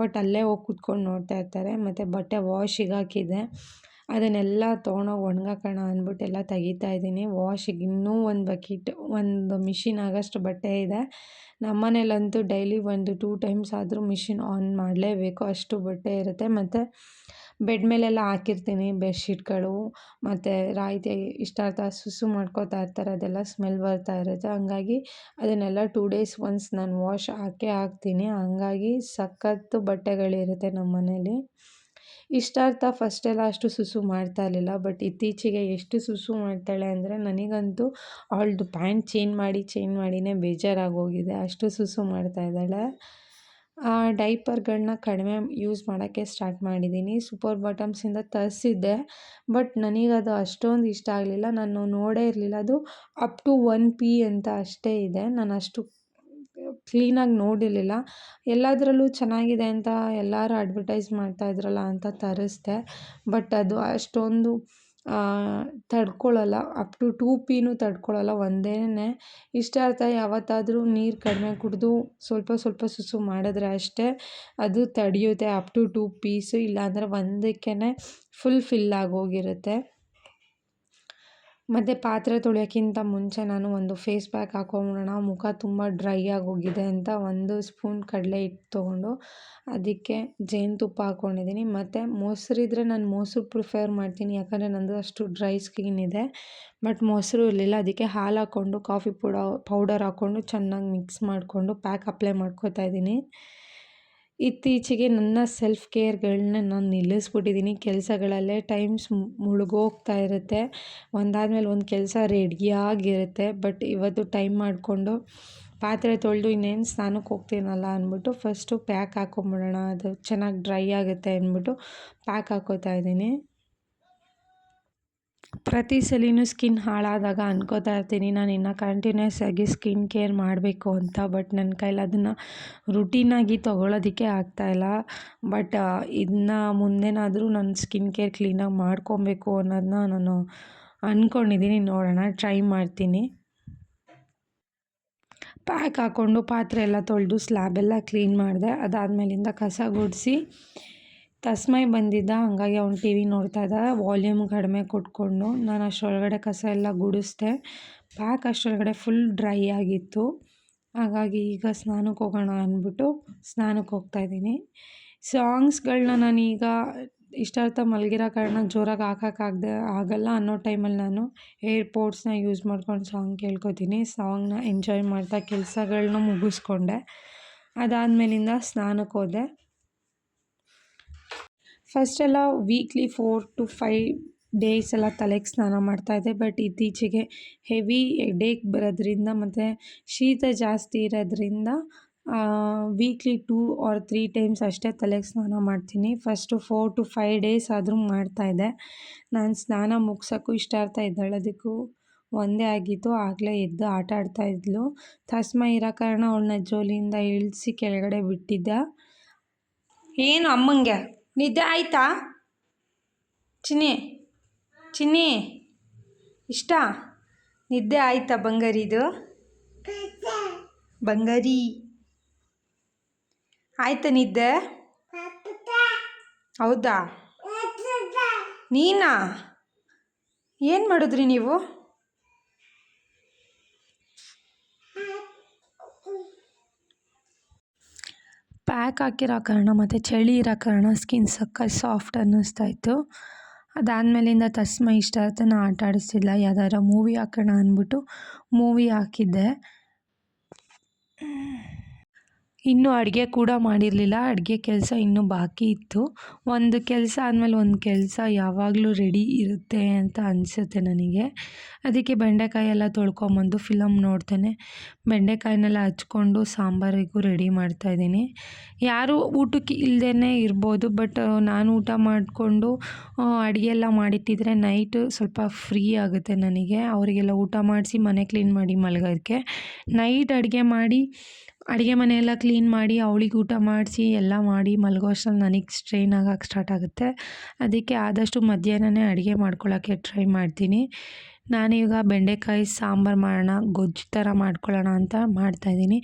Speaker 1: ಬಟ್ ಅಲ್ಲೇ ಹೋಗಿ ಕೂತ್ಕೊಂಡು ನೋಡ್ತಾ ಇರ್ತಾರೆ. ಮತ್ತು ಬಟ್ಟೆ ವಾಶಿಗೆ ಹಾಕಿದ್ದೆ ಅದನ್ನೆಲ್ಲ ತೊಗೊಂಡೋಗಿ ಒಣ್ಗಾಕೋಣ ಅಂದ್ಬಿಟ್ಟು ಎಲ್ಲ ತೆಗಿತಾ ಇದ್ದೀನಿ. ವಾಶಿಗೆ ಇನ್ನೂ ಒಂದು ಬಕೆಟ್, ಒಂದು ಮಿಷಿನ್ ಆಗೋಷ್ಟು ಬಟ್ಟೆ ಇದೆ. ನಮ್ಮ ಮನೇಲಂತೂ ಡೈಲಿ ಒಂದು ಟೂ ಟೈಮ್ಸ್ ಆದರೂ ಮಿಷಿನ್ ಆನ್ ಮಾಡಲೇಬೇಕು. ಅಷ್ಟು ಬಟ್ಟೆ ಇರುತ್ತೆ. ಮತ್ತು ಬೆಡ್ ಮೇಲೆಲ್ಲ ಹಾಕಿರ್ತೀನಿ ಬೆಡ್ಶೀಟ್ಗಳು. ಮತ್ತು ರಾಯಿತಿ ಇಷ್ಟಾರ್ಥ ಸುಸು ಮಾಡ್ಕೋತಾ ಇರ್ತಾರೆ. ಅದೆಲ್ಲ ಸ್ಮೆಲ್ ಬರ್ತಾ ಇರುತ್ತೆ. ಹಂಗಾಗಿ ಅದನ್ನೆಲ್ಲ ಟೂ ಡೇಸ್ ಒನ್ಸ್ ನಾನು ವಾಶ್ ಹಾಕೇ ಹಾಕ್ತೀನಿ. ಹಂಗಾಗಿ ಸಖತ್ತು ಬಟ್ಟೆಗಳಿರುತ್ತೆ ನಮ್ಮ ಮನೇಲಿ ಇಷ್ಟಾರ್ಥ ಫಸ್ಟೆಲ್ಲ ಅಷ್ಟು ಸುಸು ಮಾಡ್ತಾ ಇರಲಿಲ್ಲ. ಬಟ್ ಇತ್ತೀಚೆಗೆ ಎಷ್ಟು ಸುಸು ಮಾಡ್ತಾಳೆ ಅಂದರೆ ನನಗಂತೂ ಅವಳದು ಪ್ಯಾಂಟ್ ಚೇಂಜ್ ಮಾಡಿ, ಚೇಂಜ್ ಮಾಡಿನೇ ಬೇಜಾರಾಗೋಗಿದೆ. ಅಷ್ಟು ಸುಸು ಮಾಡ್ತಾ ಇದ್ದಾಳೆ. ಡೈಪರ್ಗಳನ್ನ ಕಡಿಮೆ ಯೂಸ್ ಮಾಡೋಕ್ಕೆ ಸ್ಟಾರ್ಟ್ ಮಾಡಿದ್ದೀನಿ. ಸೂಪರ್ ಬಾಟಮ್ಸಿಂದ ತರಿಸಿದ್ದೆ. ಬಟ್ ನನಗದು ಅಷ್ಟೊಂದು ಇಷ್ಟ ಆಗಲಿಲ್ಲ. ನಾನು ನೋಡೇ ಇರಲಿಲ್ಲ. ಅದು ಅಪ್ ಟು ಒನ್ ಪಿ ಅಂತ ಅಷ್ಟೇ ಇದೆ. ನಾನು ಅಷ್ಟು ಕ್ಲೀನಾಗಿ ನೋಡಿರಲಿಲ್ಲ. ಎಲ್ಲದರಲ್ಲೂ ಚೆನ್ನಾಗಿದೆ ಅಂತ ಎಲ್ಲರೂ ಅಡ್ವರ್ಟೈಸ್ ಮಾಡ್ತಾ ಇದ್ರಲ್ಲ ಅಂತ ತರಿಸ್ದೆ. ಬಟ್ ಅದು ಅಷ್ಟೊಂದು ತಡ್ಕೊಳ್ಳಲ್ಲ ಅಪ್ ಟು ಟೂ ಪಿನೂ ತಡ್ಕೊಳ್ಳಲ್ಲ ಒಂದೇನೆ. ಇಷ್ಟಾರ್ಥ ಯಾವತ್ತಾದರೂ ನೀರು ಕಡಿಮೆ ಕುಡಿದು ಸ್ವಲ್ಪ ಸ್ವಲ್ಪ ಸುಸು ಮಾಡಿದ್ರೆ ಅಷ್ಟೇ ಅದು ತಡೆಯುತ್ತೆ. ಅಪ್ ಟು ಟೂ ಪೀಸು ಇಲ್ಲಾಂದರೆ ಒಂದಕ್ಕೇ ಫುಲ್ ಫಿಲ್ ಆಗೋಗಿರುತ್ತೆ. ಮತ್ತು ಪಾತ್ರೆ ತೊಳೆಯೋಕ್ಕಿಂತ ಮುಂಚೆ ನಾನು ಒಂದು ಫೇಸ್ ಪ್ಯಾಕ್ ಹಾಕೊಂಬಿಡೋಣ. ಮುಖ ತುಂಬ ಡ್ರೈ ಆಗೋಗಿದೆ ಅಂತ ಒಂದು ಸ್ಪೂನ್ ಕಡಲೆ ಹಿಟ್ಟು ತೊಗೊಂಡು ಅದಕ್ಕೆ ಜೇನುತುಪ್ಪ ಹಾಕ್ಕೊಂಡಿದ್ದೀನಿ ಮತ್ತು ಮೊಸರಿದ್ರೆ ನಾನು ಮೊಸರು ಪ್ರಿಫೇರ್ ಮಾಡ್ತೀನಿ, ಯಾಕಂದರೆ ನನ್ನದು ಅಷ್ಟು ಡ್ರೈ ಸ್ಕಿನ್ ಇದೆ. ಬಟ್ ಮೊಸರು ಇರಲಿಲ್ಲ, ಅದಕ್ಕೆ ಹಾಲು ಹಾಕ್ಕೊಂಡು ಕಾಫಿ ಪುಡ ಪೌಡರ್ ಹಾಕ್ಕೊಂಡು ಚೆನ್ನಾಗಿ ಮಿಕ್ಸ್ ಮಾಡಿಕೊಂಡು ಪ್ಯಾಕ್ ಅಪ್ಲೈ ಮಾಡ್ಕೊತಾ ಇದ್ದೀನಿ. ಇತ್ತೀಚೆಗೆ ನನ್ನ ಸೆಲ್ಫ್ ಕೇರ್ಗಳನ್ನ ನಾನು ನಿಲ್ಲಿಸ್ಬಿಟ್ಟಿದ್ದೀನಿ ಕೆಲಸಗಳಲ್ಲೇ ಟೈಮ್ಸ್ ಮುಳುಗೋಗ್ತಾ ಇರುತ್ತೆ. ಒಂದಾದಮೇಲೆ ಒಂದು ಕೆಲಸ ರೆಡಿಯಾಗಿರುತ್ತೆ ಬಟ್ ಇವತ್ತು ಟೈಮ್ ಮಾಡಿಕೊಂಡು ಪಾತ್ರೆ ತೊಳೆದು ಇನ್ನೇನು ಸ್ನಾನಕ್ಕೆ ಹೋಗ್ತೀನಲ್ಲ ಅಂದ್ಬಿಟ್ಟು ಫಸ್ಟು ಪ್ಯಾಕ್ ಹಾಕೊಂಬಿಡೋಣ. ಅದು ಚೆನ್ನಾಗಿ ಡ್ರೈ ಆಗುತ್ತೆ ಅಂದ್ಬಿಟ್ಟು ಪ್ಯಾಕ್ ಹಾಕೋತಾ ಇದ್ದೀನಿ. ಪ್ರತಿ ಸಲಿನೂ ಸ್ಕಿನ್ ಹಾಳಾದಾಗ ಅನ್ಕೋತಾ ಇರ್ತೀನಿ. ನಾನು ಇನ್ನು ಕಂಟಿನ್ಯೂಸ್ ಆಗಿ ಸ್ಕಿನ್ ಕೇರ್ ಮಾಡಬೇಕು ಅಂತ ಬಟ್ ನನ್ನ ಕೈಲಿ ಅದನ್ನು ರುಟೀನಾಗಿ ತೊಗೊಳೋದಕ್ಕೆ ಆಗ್ತಾಯಿಲ್ಲ ಬಟ್ ಇದನ್ನ ಮುಂದೆನಾದರೂ ನನ್ನ ಸ್ಕಿನ್ ಕೇರ್ ಕ್ಲೀನಾಗಿ ಮಾಡ್ಕೊಬೇಕು ಅನ್ನೋದನ್ನ ನಾನು ಅಂದ್ಕೊಂಡಿದ್ದೀನಿ ನೋಡೋಣ ಟ್ರೈ ಮಾಡ್ತೀನಿ. ಪ್ಯಾಕ್ ಹಾಕ್ಕೊಂಡು ಪಾತ್ರೆ ಎಲ್ಲ ತೊಳೆದು ಸ್ಲ್ಯಾಬೆಲ್ಲ ಕ್ಲೀನ್ ಮಾಡಿದೆ. ಅದಾದಮೇಲಿಂದ ಕಸ ಗುಡಿಸಿ ತಸ್ಮೈ ಬಂದಿದ್ದ, ಹಾಗಾಗಿ ಅವ್ನು ಟಿ ವಿ ನೋಡ್ತಾ ಇದ್ದ, ವಾಲ್ಯೂಮ್ ಕಡಿಮೆ ಕೊಟ್ಕೊಂಡು. ನಾನು ಅಷ್ಟರೊಳಗಡೆ ಕಸ ಎಲ್ಲ ಗುಡಿಸ್ದೆ. ಪ್ಯಾಕ್ ಅಷ್ಟರೊಳಗಡೆ ಫುಲ್ ಡ್ರೈ ಆಗಿತ್ತು. ಹಾಗಾಗಿ ಈಗ ಸ್ನಾನಕ್ಕೆ ಹೋಗೋಣ ಅಂದ್ಬಿಟ್ಟು ಸ್ನಾನಕ್ಕೆ ಹೋಗ್ತಾ ಇದ್ದೀನಿ. ಸಾಂಗ್ಸ್ಗಳನ್ನ ನಾನೀಗ ಇಷ್ಟಾರ್ಥ ಮಲಗಿರೋ ಕಾರಣ ಜೋರಾಗಿ ಹಾಕೋಕ್ಕಾಗದೆ ಆಗಲ್ಲ ಅನ್ನೋ ಟೈಮಲ್ಲಿ ನಾನು ಏರ್ಪೋರ್ಟ್ಸ್ನ ಯೂಸ್ ಮಾಡ್ಕೊಂಡು ಸಾಂಗ್ ಕೇಳ್ಕೊತೀನಿ. ಸಾಂಗ್ನ ಎಂಜಾಯ್ ಮಾಡ್ತಾ ಕೆಲಸಗಳ್ನ ಮುಗಿಸ್ಕೊಂಡೆ. ಅದಾದಮೇಲಿಂದ ಸ್ನಾನಕ್ಕೆ ಹೋದೆ. ಫಸ್ಟೆಲ್ಲ weekly four to five days ಎಲ್ಲ ತಲೆಗೆ ಸ್ನಾನ ಮಾಡ್ತಾಯಿದ್ದೆ ಬಟ್ ಇತ್ತೀಚೆಗೆ ಹೆವಿ ಎಡೇಕ್ ಬರೋದ್ರಿಂದ ಮತ್ತು ಶೀತ ಜಾಸ್ತಿ ಇರೋದ್ರಿಂದ weekly two or three times ಅಷ್ಟೇ ತಲೆಗೆ ಸ್ನಾನ ಮಾಡ್ತೀನಿ. First four to five days ಆದರೂ ಮಾಡ್ತಾಯಿದ್ದೆ ನಾನು ಸ್ನಾನ ಮುಗ್ಸೋಕ್ಕೂ ಇಷ್ಟ ಆಗ್ತಾ ಎದ್ದೇಳೋದಕ್ಕೂ ಒಂದೇ ಆಗಿತ್ತು. ಆಗಲೇ ಎದ್ದು ಆಟ ಆಡ್ತಾ ಇದ್ಲು. ತಸ್ಮ ಇರೋ ಕಾರಣ ಅವಳನ್ನ ಜೋಲಿಯಿಂದ ಇಳಿಸಿ ಕೆಳಗಡೆ ಬಿಟ್ಟಿದ್ದ. ಏನು ಅಮ್ಮಂಗೆ? ನಿದ್ದೆ ಆಯ್ತಾ? ಚಿನ್ನಿ ಚಿನ್ನಿ, ಇಷ್ಟ? ನಿದ್ದೆ ಆಯ್ತಾ ಬಂಗಾರಿದು? ಬಂಗಾರಿ. ಆಯ್ತಾ ನಿದ್ದೆ? ಹೌದಾ? ನೀನಾ? ಏನು ಮಾಡಿದ್ರಿ ನೀವು? ಪ್ಯಾಕ್ ಹಾಕಿರೋ ಕಾರಣ ಮತ್ತು ಚಳಿ ಇರೋ ಕಾರಣ ಸ್ಕಿನ್ ಸಕ್ಕ ಸಾಫ್ಟ್ ಅನ್ನಿಸ್ತಾ ಇತ್ತು. ಅದಾದಮೇಲಿಂದ ತಸ್ಮ ಇಷ್ಟ ನಾನು ಆಟ ಆಡಿಸ್ತಿಲ್ಲ ಯಾವ್ದಾರ ಮೂವಿ ಹಾಕೋಣ ಅಂದ್ಬಿಟ್ಟು ಮೂವಿ ಹಾಕಿದ್ದೆ. ಇನ್ನೂ ಅಡುಗೆ ಕೂಡ ಮಾಡಿರಲಿಲ್ಲ. ಅಡುಗೆ ಕೆಲಸ ಇನ್ನೂ ಬಾಕಿ ಇತ್ತು. ಒಂದು ಕೆಲಸ ಆದಮೇಲೆ ಒಂದು ಕೆಲಸ ಯಾವಾಗಲೂ ರೆಡಿ ಇರುತ್ತೆ ಅಂತ ಅನಿಸುತ್ತೆ ನನಗೆ. ಅದಕ್ಕೆ ಬೆಂಡೆಕಾಯಿ ಎಲ್ಲ ತೊಳ್ಕೊಂಬಂದು ಫಿಲಮ್ ನೋಡ್ತೇನೆ. ಬೆಂಡೆಕಾಯಿನೆಲ್ಲ ಹಚ್ಕೊಂಡು ಸಾಂಬಾರಿಗೂ ರೆಡಿ ಮಾಡ್ತಾಯಿದ್ದೀನಿ ಯಾರು ಊಟಕ್ಕೆ ಇಲ್ಲದೇ ಇರ್ಬೋದು ಬಟ್ ನಾನು ಊಟ ಮಾಡಿಕೊಂಡು ಅಡುಗೆ ಎಲ್ಲ ಮಾಡಿಟ್ಟಿದ್ರೆ ನೈಟ್ ಸ್ವಲ್ಪ ಫ್ರೀ ಆಗುತ್ತೆ ನನಗೆ. ಅವರಿಗೆಲ್ಲ ಊಟ ಮಾಡಿಸಿ ಮನೆ ಕ್ಲೀನ್ ಮಾಡಿ ಮಲಗೋದಕ್ಕೆ. ನೈಟ್ ಅಡುಗೆ ಮಾಡಿ ಅಡುಗೆ ಮನೆಯೆಲ್ಲ ಕ್ಲೀನ್ ಮಾಡಿ, ಅವಳಿಗೆ ಊಟ ಮಾಡಿಸಿ, ಎಲ್ಲ ಮಾಡಿ ಮಲಗೋ ಅಷ್ಟ್ರಲ್ಲಿ ನನಗೆ ಸ್ಟ್ರೈನ್ ಆಗಕ್ಕೆ ಸ್ಟಾರ್ಟ್ ಆಗುತ್ತೆ. ಅದಕ್ಕೆ ಆದಷ್ಟು ಮಧ್ಯಾಹ್ನನೇ ಅಡುಗೆ ಮಾಡ್ಕೊಳ್ಳೋಕ್ಕೆ ಟ್ರೈ ಮಾಡ್ತೀನಿ. ನಾನೀಗ ಬೆಂಡೆಕಾಯಿ ಸಾಂಬಾರು ಮಾಡೋಣ, ಗೊಜ್ಜು ಥರ ಮಾಡ್ಕೊಳ್ಳೋಣ ಅಂತ ಮಾಡ್ತಾಯಿದ್ದೀನಿ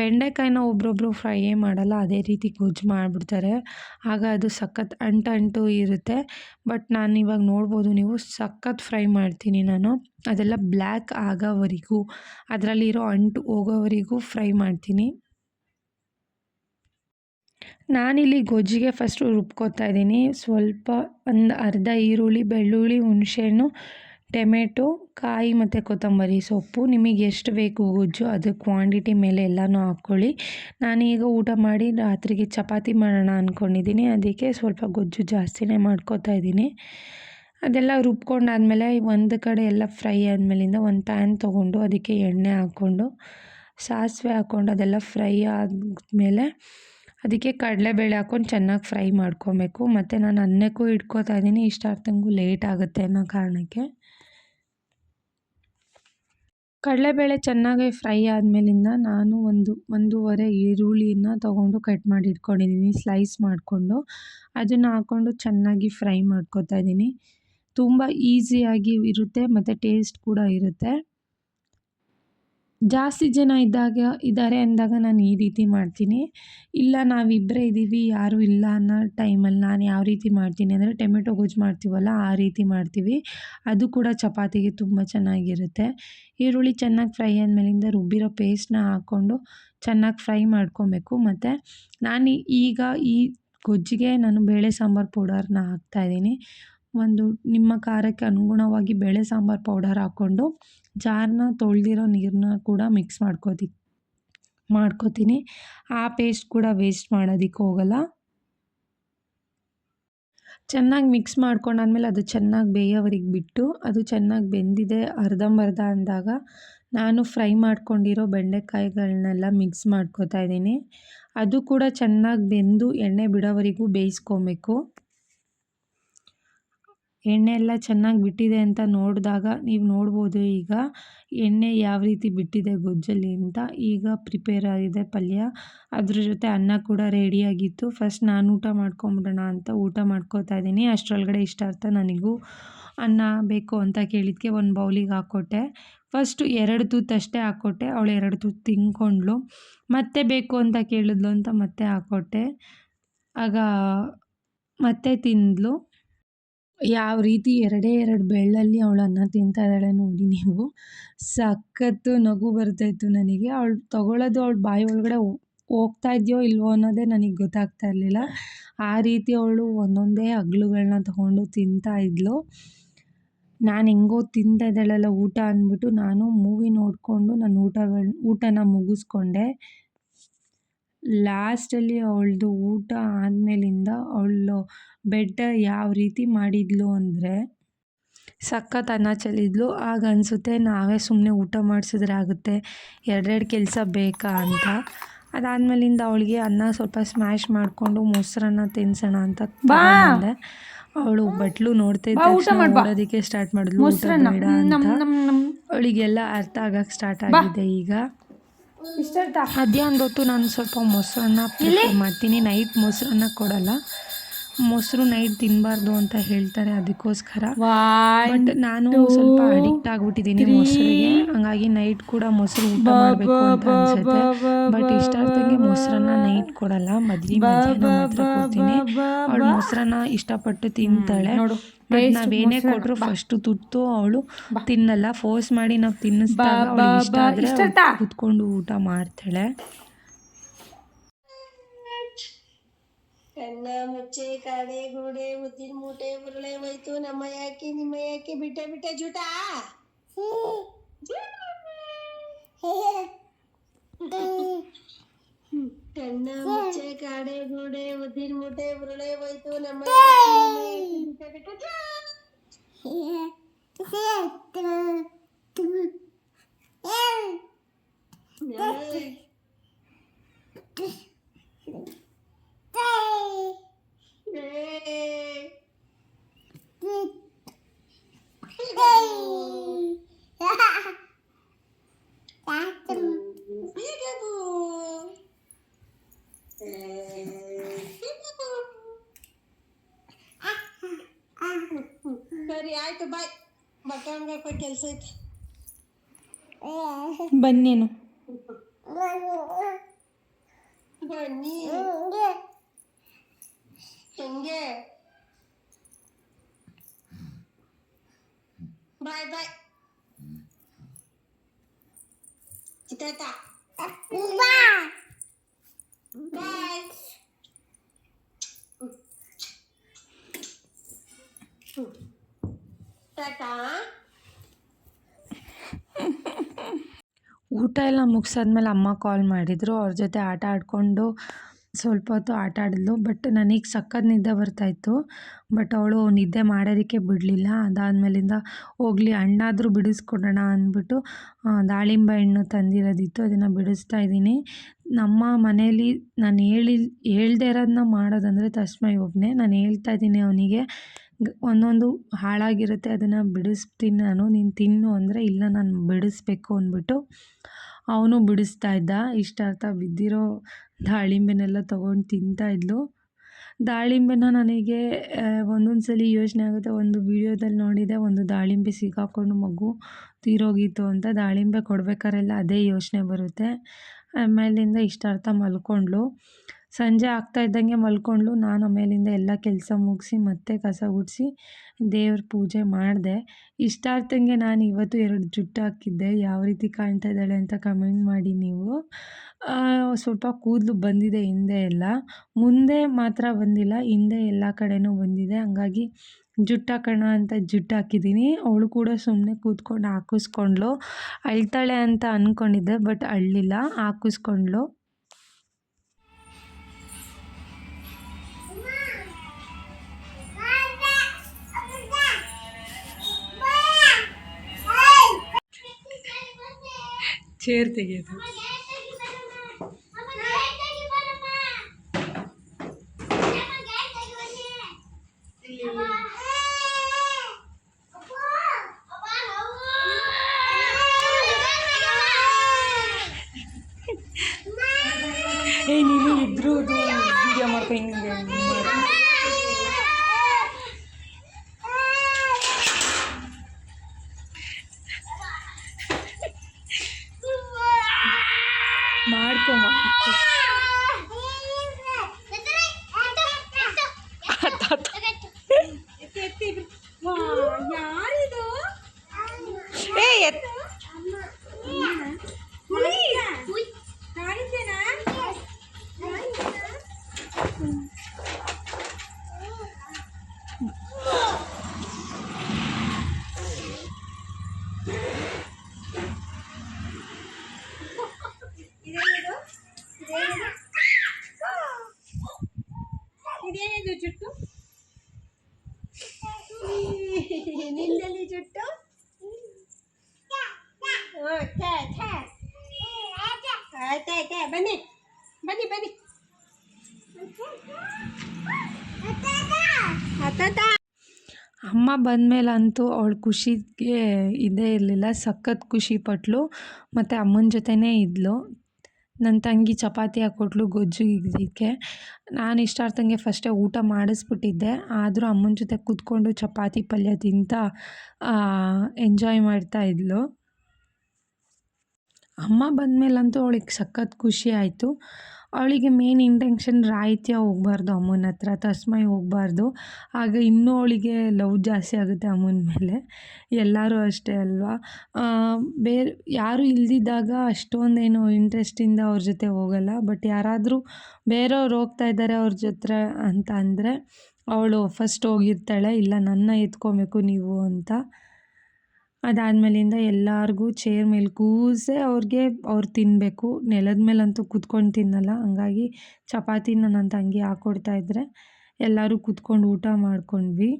Speaker 1: ಬೆಂಡೆಕಾಯಿನ ಒಬ್ರೊಬ್ರು ಫ್ರೈಯೇ ಮಾಡಲ್ಲ, ಅದೇ ರೀತಿ ಗೊಜ್ಜು ಮಾಡಿಬಿಡ್ತಾರೆ. ಆಗ ಅದು ಸಖತ್ ಅಂಟು ಅಂಟು ಇರುತ್ತೆ. ಬಟ್ ನಾನು ಇವಾಗ ನೋಡ್ಬೋದು, ನೀವು ಸಖತ್ ಫ್ರೈ ಮಾಡ್ತೀನಿ ನಾನು. ಅದೆಲ್ಲ ಬ್ಲ್ಯಾಕ್ ಆಗೋವರೆಗೂ, ಅದರಲ್ಲಿರೋ ಅಂಟು ಹೋಗೋವರೆಗೂ ಫ್ರೈ ಮಾಡ್ತೀನಿ. ನಾನಿಲ್ಲಿ ಗೊಜ್ಜಿಗೆ ಫಸ್ಟು ರುಬ್ಕೋತಾ ಇದ್ದೀನಿ. ಸ್ವಲ್ಪ ಒಂದು ಅರ್ಧ ಈರುಳ್ಳಿ, ಬೆಳ್ಳುಳ್ಳಿ, ಹುಣಸೆಹಣ್ಣು ಟೊಮೆಟೊ, ಕಾಯಿ ಮತ್ತು ಕೊತ್ತಂಬರಿ ಸೊಪ್ಪು. ನಿಮಗೆ ಎಷ್ಟು ಬೇಕು ಗೊಜ್ಜು, ಅದು ಕ್ವಾಂಟಿಟಿ ಮೇಲೆ ಎಲ್ಲನೂ ಹಾಕ್ಕೊಳ್ಳಿ. ನಾನೀಗ ಊಟ ಮಾಡಿ ರಾತ್ರಿಗೆ ಚಪಾತಿ ಮಾಡೋಣ ಅಂದ್ಕೊಂಡಿದ್ದೀನಿ ಅದಕ್ಕೆ ಸ್ವಲ್ಪ ಗೊಜ್ಜು ಜಾಸ್ತಿನೇ ಮಾಡ್ಕೋತಾ ಇದ್ದೀನಿ. ಅದೆಲ್ಲ ರುಬ್ಕೊಂಡಾದ್ಮೇಲೆ ಒಂದು ಕಡೆ ಎಲ್ಲ ಫ್ರೈ ಆದಮೇಲಿಂದ ಒಂದು ಪ್ಯಾನ್ ತೊಗೊಂಡು ಅದಕ್ಕೆ ಎಣ್ಣೆ ಹಾಕ್ಕೊಂಡು, ಸಾಸಿವೆ ಹಾಕ್ಕೊಂಡು ಅದೆಲ್ಲ ಫ್ರೈ ಆದಮೇಲೆ ಅದಕ್ಕೆ ಕಡಲೆಬೇಳೆ ಹಾಕ್ಕೊಂಡು ಚೆನ್ನಾಗಿ ಫ್ರೈ ಮಾಡ್ಕೊಬೇಕು. ಮತ್ತು ನಾನು ಅನ್ನಕ್ಕೂ ಇಟ್ಕೋತಾ ಇದ್ದೀನಿ. ಇಷ್ಟಾರ್ಥಂಗೂ ಲೇಟ್ ಆಗುತ್ತೆ ಅನ್ನೋ ಕಾರಣಕ್ಕೆ. ಕಡಲೆಬೇಳೆ ಚೆನ್ನಾಗಿ ಫ್ರೈ ಆದಮೇಲಿಂದ ನಾನು ಒಂದು ಒಂದೂವರೆ ಈರುಳ್ಳಿನ ತೊಗೊಂಡು ಕಟ್ ಮಾಡಿ ಇಟ್ಕೊಂಡಿದ್ದೀನಿ ಸ್ಲೈಸ್ ಮಾಡಿಕೊಂಡು. ಅದನ್ನು ಹಾಕ್ಕೊಂಡು ಚೆನ್ನಾಗಿ ಫ್ರೈ ಮಾಡ್ಕೊತಾ ಇದ್ದೀನಿ ತುಂಬ ಈಸಿಯಾಗಿ ಇರುತ್ತೆ, ಮತ್ತು ಟೇಸ್ಟ್ ಕೂಡ ಇರುತ್ತೆ. ಜಾಸ್ತಿ ಜನ ಇದ್ದಾಗ ಇದ್ದಾರೆ ಅಂದಾಗ ನಾನು ಈ ರೀತಿ ಮಾಡ್ತೀನಿ. ಇಲ್ಲ ನಾವಿಬ್ಬರೇ ಇದ್ದೀವಿ ಯಾರೂ ಇಲ್ಲ ಅನ್ನೋ ಟೈಮಲ್ಲಿ ನಾನು ಯಾವ ರೀತಿ ಮಾಡ್ತೀನಿ ಅಂದರೆ ಟೊಮೆಟೊ ಗೊಜ್ಜು ಮಾಡ್ತೀವಲ್ಲ, ಆ ರೀತಿ ಮಾಡ್ತೀವಿ. ಅದು ಕೂಡ ಚಪಾತಿಗೆ ತುಂಬ ಚೆನ್ನಾಗಿರುತ್ತೆ. ಈರುಳ್ಳಿ ಚೆನ್ನಾಗಿ ಫ್ರೈ ಆದಮೇಲಿಂದ ರುಬ್ಬಿರೋ ಪೇಸ್ಟ್ನ ಹಾಕ್ಕೊಂಡು ಚೆನ್ನಾಗಿ ಫ್ರೈ ಮಾಡ್ಕೊಬೇಕು. ಮತ್ತು ನಾನು ಈಗ ಈ ಗೊಜ್ಜಿಗೆ ನಾನು ಬೇಳೆ ಸಾಂಬಾರು ಪೌಡರ್ನ ಹಾಕ್ತಾಯಿದ್ದೀನಿ ಒಂದು ನಿಮ್ಮ ಖಾರಕ್ಕೆ ಅನುಗುಣವಾಗಿ ಬೇಳೆ ಸಾಂಬಾರು ಪೌಡರ್ ಹಾಕ್ಕೊಂಡು ಜಾರನ್ನ ತೊಳೆದಿರೋ ನೀರನ್ನ ಕೂಡ ಮಿಕ್ಸ್ ಮಾಡ್ಕೋತಿ, ಮಾಡ್ಕೋತೀನಿ. ಆ ಪೇಸ್ಟ್ ಕೂಡ ವೇಸ್ಟ್ ಮಾಡೋದಕ್ಕೆ ಹೋಗಲ್ಲ. ಚೆನ್ನಾಗಿ ಮಿಕ್ಸ್ ಮಾಡ್ಕೊಂಡಾದ್ಮೇಲೆ ಅದು ಚೆನ್ನಾಗಿ ಬೇಯೋವರೆಗೆ ಬಿಟ್ಟು ಅದು ಚೆನ್ನಾಗಿ ಬೆಂದಿದೆ ಅರ್ಧಂಬರ್ಧ ಅಂದಾಗ ನಾನು ಫ್ರೈ ಮಾಡ್ಕೊಂಡಿರೋ ಬೆಂಡೆಕಾಯಿಗಳನ್ನೆಲ್ಲ ಮಿಕ್ಸ್ ಮಾಡ್ಕೋತಾ ಇದ್ದೀನಿ. ಅದು ಕೂಡ ಚೆನ್ನಾಗಿ ಬೆಂದು ಎಣ್ಣೆ ಬಿಡೋವರೆಗೂ ಬೇಯಿಸ್ಕೊಬೇಕು. ಎಣ್ಣೆ ಎಲ್ಲ ಚೆನ್ನಾಗಿ ಬಿಟ್ಟಿದೆ ಅಂತ ನೋಡಿದಾಗ ನೀವು ನೋಡ್ಬೋದು ಈಗ ಎಣ್ಣೆ ಯಾವ ರೀತಿ ಬಿಟ್ಟಿದೆ ಗೊಜ್ಜಲ್ಲಿ ಅಂತ. ಈಗ ಪ್ರಿಪೇರ್ ಆಗಿದೆ ಪಲ್ಯ. ಅದ್ರ ಜೊತೆ ಅನ್ನ ಕೂಡ ರೆಡಿಯಾಗಿತ್ತು ಫಸ್ಟ್ ನಾನು ಊಟ ಮಾಡ್ಕೊಂಬಿಡೋಣ ಅಂತ ಊಟ ಮಾಡ್ಕೋತಾ ಇದ್ದೀನಿ. ಅಷ್ಟರೊಳಗಡೆ ಇಷ್ಟಾರ್ಥ ನನಗೂ. ಅನ್ನ ಬೇಕು ಅಂತ ಕೇಳಿದ್ಕೆ ಒಂದು ಬೌಲಿಗೆ ಹಾಕ್ಕೊಟ್ಟೆ ಫಸ್ಟು ಎರಡು ತೂತು ಅಷ್ಟೇ ಹಾಕ್ಕೊಟ್ಟೆ ಅವಳು ಎರಡು ತೂತು ತಿಂದ್ಕೊಂಡ್ಳು. ಮತ್ತೆ ಬೇಕು ಅಂತ ಕೇಳಿದ್ಲು ಅಂತ ಮತ್ತೆ ಹಾಕ್ಕೊಟ್ಟೆ ಆಗ ಮತ್ತೆ ತಿಂದಳು. ಯಾವ ರೀತಿ ಎರಡೇ ಎರಡು ಬೆಳ್ಳಲ್ಲಿ ಅವಳು ಅನ್ನ ತಿಂತಾ ಇದ್ದಾಳೆ ನೋಡಿ ನೀವು. ಸಖತ್ತು ನಗು ಬರ್ತಾಯಿತ್ತು ನನಗೆ. ಅವಳು ತಗೊಳ್ಳೋದು ಅವಳು ಬಾಯಿ ಒಳಗಡೆ ಹೋಗ್ತಾ ಇದೆಯೋ ಇಲ್ವೋ ಅನ್ನೋದೇ ನನಗೆ ಗೊತ್ತಾಗ್ತಾ ಇರಲಿಲ್ಲ. ಆ ರೀತಿ ಅವಳು ಒಂದೊಂದೇ ಹಗ್ಲುಗಳನ್ನ ತಗೊಂಡು ತಿಂತಾ ಇದ್ಲು. ನಾನು ಹೆಂಗೋ ತಿಂತಾ ಇದ್ದಾಳಲ್ಲ ಊಟ ಅಂದ್ಬಿಟ್ಟು ನಾನು ಮೂವಿ ನೋಡಿಕೊಂಡು ನನ್ನ ಊಟಗಳು, ಊಟನ ಮುಗಿಸ್ಕೊಂಡೆ. ಲಾಸ್ಟಲ್ಲಿ ಅವಳದು ಊಟ ಆದಮೇಲಿಂದ ಅವಳು ಬೆಡ್ ಯಾವ ರೀತಿ ಮಾಡಿದ್ಲು ಅಂದರೆ ಸಖತ್ ಅನ್ನ ಚೆಲ್ಲಿದ್ಲು ಆಗ ಅನಿಸುತ್ತೆ ನಾವೇ ಸುಮ್ಮನೆ ಊಟ ಮಾಡಿಸಿದ್ರೆ ಆಗುತ್ತೆ ಎರಡೆರಡು ಕೆಲಸ ಬೇಕಾ ಅಂತ. ಅದಾದ್ಮೇಲಿಂದ ಅವಳಿಗೆ ಅನ್ನ ಸ್ವಲ್ಪ ಸ್ಮ್ಯಾಶ್ ಮಾಡಿಕೊಂಡು ಮೊಸರನ್ನ ತಿನ್ಸೋಣ ಅಂತ ಬಂದೆ ಅವಳು ಬಟ್ಲು ನೋಡ್ತಾ ನೋಡೋದಕ್ಕೆ ಸ್ಟಾರ್ಟ್ ಮಾಡಿದ್ಲು. ಊಟ ಬೇಡ ಅಂತ. ಅವಳಿಗೆಲ್ಲ ಅರ್ಥ ಆಗಕ್ಕೆ ಸ್ಟಾರ್ಟ್ ಆಗಿದೆ ಈಗ.
Speaker 2: ಮಧ್ಯಾಹ್ನದೊತ್ತು
Speaker 1: ಮಧ್ಯಾಹ್ನದ ಹೊತ್ತು ನಾನು ಸ್ವಲ್ಪ ಮೊಸರನ್ನ ಮಾಡ್ತೀನಿ. ನೈಟ್ ಮೊಸರನ್ನ ಕೊಡಲ್ಲ. ಮೊಸರು ನೈಟ್ ತಿನ್ನಬಾರ್ದು ಅಂತ ಹೇಳ್ತಾರೆ ಅದಕ್ಕೋಸ್ಕರ. ಬಟ್ ನಾನು ಸ್ವಲ್ಪ ಅಡಿಕ್ಟ್ ಆಗ್ಬಿಟ್ಟಿದ್ದೀನಿ ಮೊಸರಿಗೆ. ಹಂಗಾಗಿ ನೈಟ್ ಕೂಡ ಮೊಸರು ಊಟ ಮಾಡಬೇಕು ಅಂತ ಅನ್ಸುತ್ತೆ. ಬಟ್ ಇಷ್ಟಾರ್ಥಂಗೆ ಮೊಸರನ್ನ ನೈಟ್ ಕೊಡಲ್ಲ. ಮಧ್ಯಾಹ್ನ ಮಾತ್ರ ಕೊಡ್ತೀನಿ. ಅವಳು ಮೊಸರನ್ನ ಇಷ್ಟಪಟ್ಟು ತಿಂತಾಳೆ. ಬಟ್ ನಾವೇನೇ ಕೊಟ್ರು ಫಸ್ಟ್ ತುತ್ತು ಅವಳು ತಿನ್ನಲ್ಲ. ಫೋರ್ಸ್ ಮಾಡಿ ನಾವು ತಿನ್ನಿಸ್ತಾ ಇಷ್ಟ ಆದ್ರೆ? ಕುತ್ಕೊಂಡು ಊಟ ಮಾಡ್ತಾಳೆ.
Speaker 3: ಕಣ್ಣ ಮುಚ್ಚೆ ಕಾಡೆ ಗೋಡೆ ಉದ್ದಿನ ಮೂಟೆ ಉರುಳೆ ಹೋಯ್ತು. ನಮ್ಮ ಯಾಕೆ ನಿಮ್ಮ ಯಾಕೆ ಬಿಟ್ಟೆ ಬಿಟ್ಟೆ ಜೂಟ? ಕಣ್ಣ ಮುಚ್ಚೆ ಕಾಡೆ ಗೋಡೆ ಉದ್ದಿನ ಮೂಟೆ ಉರುಳೆ ಹೋಯ್ತು. ನಮ್ಮ ಯಾಕೆ ನಿಮ್ಮ ಯಾಕೆ ಬಿಟ್ಟೆ ಬಿಟ್ಟೆ ಜೂಟ? ಸರಿ ಆಯ್ತು ಬಾಯ್ ಬಟ್ಟೆ ಒಣಗಾಕ ಕೆಲಸ ಐತೆ
Speaker 2: ಬನ್ನೇನು
Speaker 3: ಬನ್ನಿ ಹೆಂಗೆ? ಬಾಯ್ ಬಾಯ್. ಬಾಯ್. ಟಾಟಾ.
Speaker 1: ಊಟ ಎಲ್ಲ ಮುಗಿಸಾದ್ಮೇಲೆ ಅಮ್ಮ ಕಾಲ್ ಮಾಡಿದರು. ಅವ್ರ ಜೊತೆ ಆಟ ಆಡಿಕೊಂಡು ಸ್ವಲ್ಪ ಹೊತ್ತು ಆಟ ಆಡಿದ್ಲು. ಬಟ್ ನನಗೆ ಸಖತ್ ನಿದ್ದೆ ಬರ್ತಾಯಿತ್ತು ಬಟ್ ಅವಳು ನಿದ್ದೆ ಮಾಡೋದಕ್ಕೆ ಬಿಡಲಿಲ್ಲ. ಅದಾದಮೇಲಿಂದ ಹೋಗಲಿ, ಹಣ್ಣಾದರೂ ಬಿಡಿಸ್ಕೊಡೋಣ ಅಂದ್ಬಿಟ್ಟು ದಾಳಿಂಬೆ ಹಣ್ಣು ತಂದಿರೋದಿತ್ತು. ಅದನ್ನು ಬಿಡಿಸ್ತಾ ಇದ್ದೀನಿ. ನಮ್ಮ ಮನೇಲಿ ನಾನು ಹೇಳಿ ಹೇಳ್ದೇ ಇರೋದನ್ನ ಮಾಡೋದಂದರೆ ತಸ್ಮೈ ಒಬ್ಬನೇ ನಾನು ಹೇಳ್ತಾ ಇದ್ದೀನಿ ಅವನಿಗೆ ಒಂದೊಂದು ಹಾಳಾಗಿರುತ್ತೆ, ಅದನ್ನು ಬಿಡಿಸ್ತೀನಿ ನಾನು. ನೀನು ತಿನ್ನು ಅಂದರೆ ಇಲ್ಲ, ನಾನು ಬಿಡಿಸ್ಬೇಕು ಅಂದ್ಬಿಟ್ಟು ಅವನು ಬಿಡಿಸ್ತಾ ಇದ್ದ. ಇಷ್ಟಾರ್ಥ ಬಿದ್ದಿರೋ ದಾಳಿಂಬೆನೆಲ್ಲ ತೊಗೊಂಡು ತಿಂತಾ ಇದ್ಲು. ದಾಳಿಂಬೆನ ನನಗೆ ಒಂದೊಂದು ಸಲ ಯೋಚನೆ ಆಗುತ್ತೆ. ಒಂದು ವೀಡಿಯೋದಲ್ಲಿ ನೋಡಿದೆ, ಒಂದು ದಾಳಿಂಬೆ ಸಿಕ್ಕಾಕೊಂಡು ಮಗು ತೀರೋಗಿತ್ತು ಅಂತ. ದಾಳಿಂಬೆ ಕೊಡ್ಬೇಕಾರೆಲ್ಲ ಅದೇ ಯೋಚನೆ ಬರುತ್ತೆ. ಆಮೇಲಿಂದ ಇಷ್ಟಾರ್ಥ ಮಲ್ಕೊಂಡ್ಳು. ಸಂಜೆ ಆಗ್ತಾ ಇದ್ದಂಗೆ ಮಲ್ಕೊಂಡ್ಳು ನಾನು ಆಮೇಲಿಂದ ಎಲ್ಲ ಕೆಲಸ ಮುಗಿಸಿ ಮತ್ತೆ ಕಸ ಗುಡಿಸಿ ದೇವ್ರ ಪೂಜೆ ಮಾಡಿದೆ. ಇಷ್ಟಾರ್ಥಂಗೆ ನಾನು ಇವತ್ತು ಎರಡು ಜುಟ್ಟು ಹಾಕಿದ್ದೆ. ಯಾವ ರೀತಿ ಕಾಣ್ತಾ ಇದ್ದಾಳೆ ಅಂತ ಕಮೆಂಟ್ ಮಾಡಿ ನೀವು. ಸ್ವಲ್ಪ ಕೂದಲು ಬಂದಿದೆ ಹಿಂದೆ ಎಲ್ಲ. ಮುಂದೆ ಮಾತ್ರ ಬಂದಿಲ್ಲ, ಹಿಂದೆ ಎಲ್ಲ ಕಡೆನೂ ಬಂದಿದೆ. ಹಂಗಾಗಿ ಜುಟ್ಟು ಹಾಕೋಣ ಅಂತ ಜುಟ್ಟು ಹಾಕಿದ್ದೀನಿ. ಅವಳು ಕೂಡ ಸುಮ್ಮನೆ ಕೂತ್ಕೊಂಡು ಹಾಕಿಸ್ಕೊಂಡ್ಳು. ಅಳ್ತಾಳೆ ಅಂತ ಅಂದ್ಕೊಂಡಿದ್ದೆ ಬಟ್ ಅಳ್ಳಿಲ್ಲ, ಹಾಕಿಸ್ಕೊಂಡ್ಳು. ಚೇರ್ ತೆಗೆಯೋದು ಏ ನೀನು ಇದ್ರೂ ವಿಡಿಯೋ ಮಾಡ್ಕೊ ಹಿಂಗೆ
Speaker 3: ನಿಂದಲ್ಲಿ ಜುಟ್ಟು ಆಯ್ತಾಯ್ತಾ ಬನ್ನಿ ಬನ್ನಿ ಬನ್ನಿ
Speaker 1: ಅಮ್ಮ ಬಂದಮೇಲೆ ಅಂತೂ ಅವಳ ಖುಷಿಗೆ ಇದೇ ಇರಲಿಲ್ಲ ಸಖತ್ ಖುಷಿ ಪಟ್ಲು ಮತ್ತು ಅಮ್ಮನ ಜೊತೆನೇ ಇದ್ಲು ನನ್ನ ತಂಗಿ ಚಪಾತಿ ಹಾಕ್ಕೊಟ್ಲು ಗೊಜ್ಜು ಇದಕ್ಕೆ ನಾನು ಇಷ್ಟಾರ್ಥಂಗೆ ಫಸ್ಟೇ ಊಟ ಮಾಡಿಸ್ಬಿಟ್ಟಿದ್ದೆ. ಆದರೂ ಅಮ್ಮನ ಜೊತೆ ಕೂತ್ಕೊಂಡು ಚಪಾತಿ ಪಲ್ಯ ತಿಂತ ಎಂಜಾಯ್ ಮಾಡ್ತಾ ಇದ್ಲು. ಅಮ್ಮ ಬಂದಮೇಲಂತೂ ಅವಳಿಗೆ ಸಖತ್ ಖುಷಿ ಆಯಿತು. ಅವಳಿಗೆ ಮೇನ್ ಇಂಟೆನ್ಷನ್ ರಾಹಿತ್ಯ ಹೋಗ್ಬಾರ್ದು ಅಮ್ಮನ ಹತ್ರ, ತಸ್ಮೈ ಹೋಗ್ಬಾರ್ದು. ಆಗ ಇನ್ನೂ ಅವಳಿಗೆ ಲವ್ ಜಾಸ್ತಿ ಆಗುತ್ತೆ ಅಮ್ಮನ ಮೇಲೆ. ಎಲ್ಲರೂ ಅಷ್ಟೇ ಅಲ್ವಾ? ಬೇರೆ, ಯಾರೂ ಇಲ್ದಿದ್ದಾಗ ಅಷ್ಟೊಂದೇನು ಇಂಟ್ರೆಸ್ಟಿಂದ ಅವ್ರ ಜೊತೆ ಹೋಗಲ್ಲ. ಬಟ್ ಯಾರಾದರೂ ಬೇರೆಯವ್ರು ಹೋಗ್ತಾ ಇದ್ದಾರೆ ಅವ್ರ ಜೊತೆ ಅಂತ ಅಂದರೆ, ಅವಳು ಫಸ್ಟ್ ಹೋಗಿರ್ತಾಳೆ. ಇಲ್ಲ, ನನ್ನ ಎತ್ಕೊಬೇಕು ನೀವು ಅಂತ. ಅದಾದಮೇಲಿಂದ ಎಲ್ಲರಿಗೂ ಚೇರ್ ಮೇಲೆ ಕೂಸೇ ಅವ್ರಿಗೆ ಅವ್ರು ತಿನ್ನಬೇಕು ನೆಲದ ಮೇಲಂತೂ ಕೂತ್ಕೊಂಡು ತಿನ್ನಲ್ಲ. ಹಂಗಾಗಿ ಚಪಾತಿನ ನನ್ನ ತಂಗಿ ಹಾಕ್ಕೊಡ್ತಾ ಇದ್ದರೆ ಎಲ್ಲರೂ ಕೂತ್ಕೊಂಡು ಊಟ ಮಾಡ್ಕೊಂಡ್ವಿ.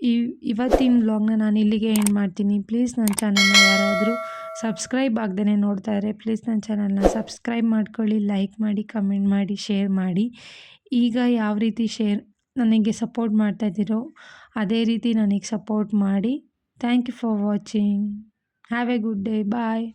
Speaker 1: ಈ ಇವತ್ತಿನ ವ್ಲಾಗ್ನ ನಾನು ಇಲ್ಲಿಗೆ ಏನು ಮಾಡ್ತೀನಿ. ಪ್ಲೀಸ್ ನನ್ನ ಚಾನಲ್ನ ಯಾರಾದರೂ ಸಬ್ಸ್ಕ್ರೈಬ್ ಆಗ್ದೇ ನೋಡ್ತಾ ಇದ್ರೆ ಪ್ಲೀಸ್ ನನ್ನ ಚಾನಲ್ನ ಸಬ್ಸ್ಕ್ರೈಬ್ ಮಾಡ್ಕೊಳ್ಳಿ ಲೈಕ್ ಮಾಡಿ ಕಮೆಂಟ್ ಮಾಡಿ ಶೇರ್ ಮಾಡಿ. ಈಗ ಯಾವ ರೀತಿ ಶೇರ್ ನನಗೆ ಸಪೋರ್ಟ್ ಮಾಡ್ತಾ ಇದ್ದೀರೋ ಅದೇ ರೀತಿ ನನಗೆ ಸಪೋರ್ಟ್ ಮಾಡಿ. Thank you for watching. Have a good day. Bye.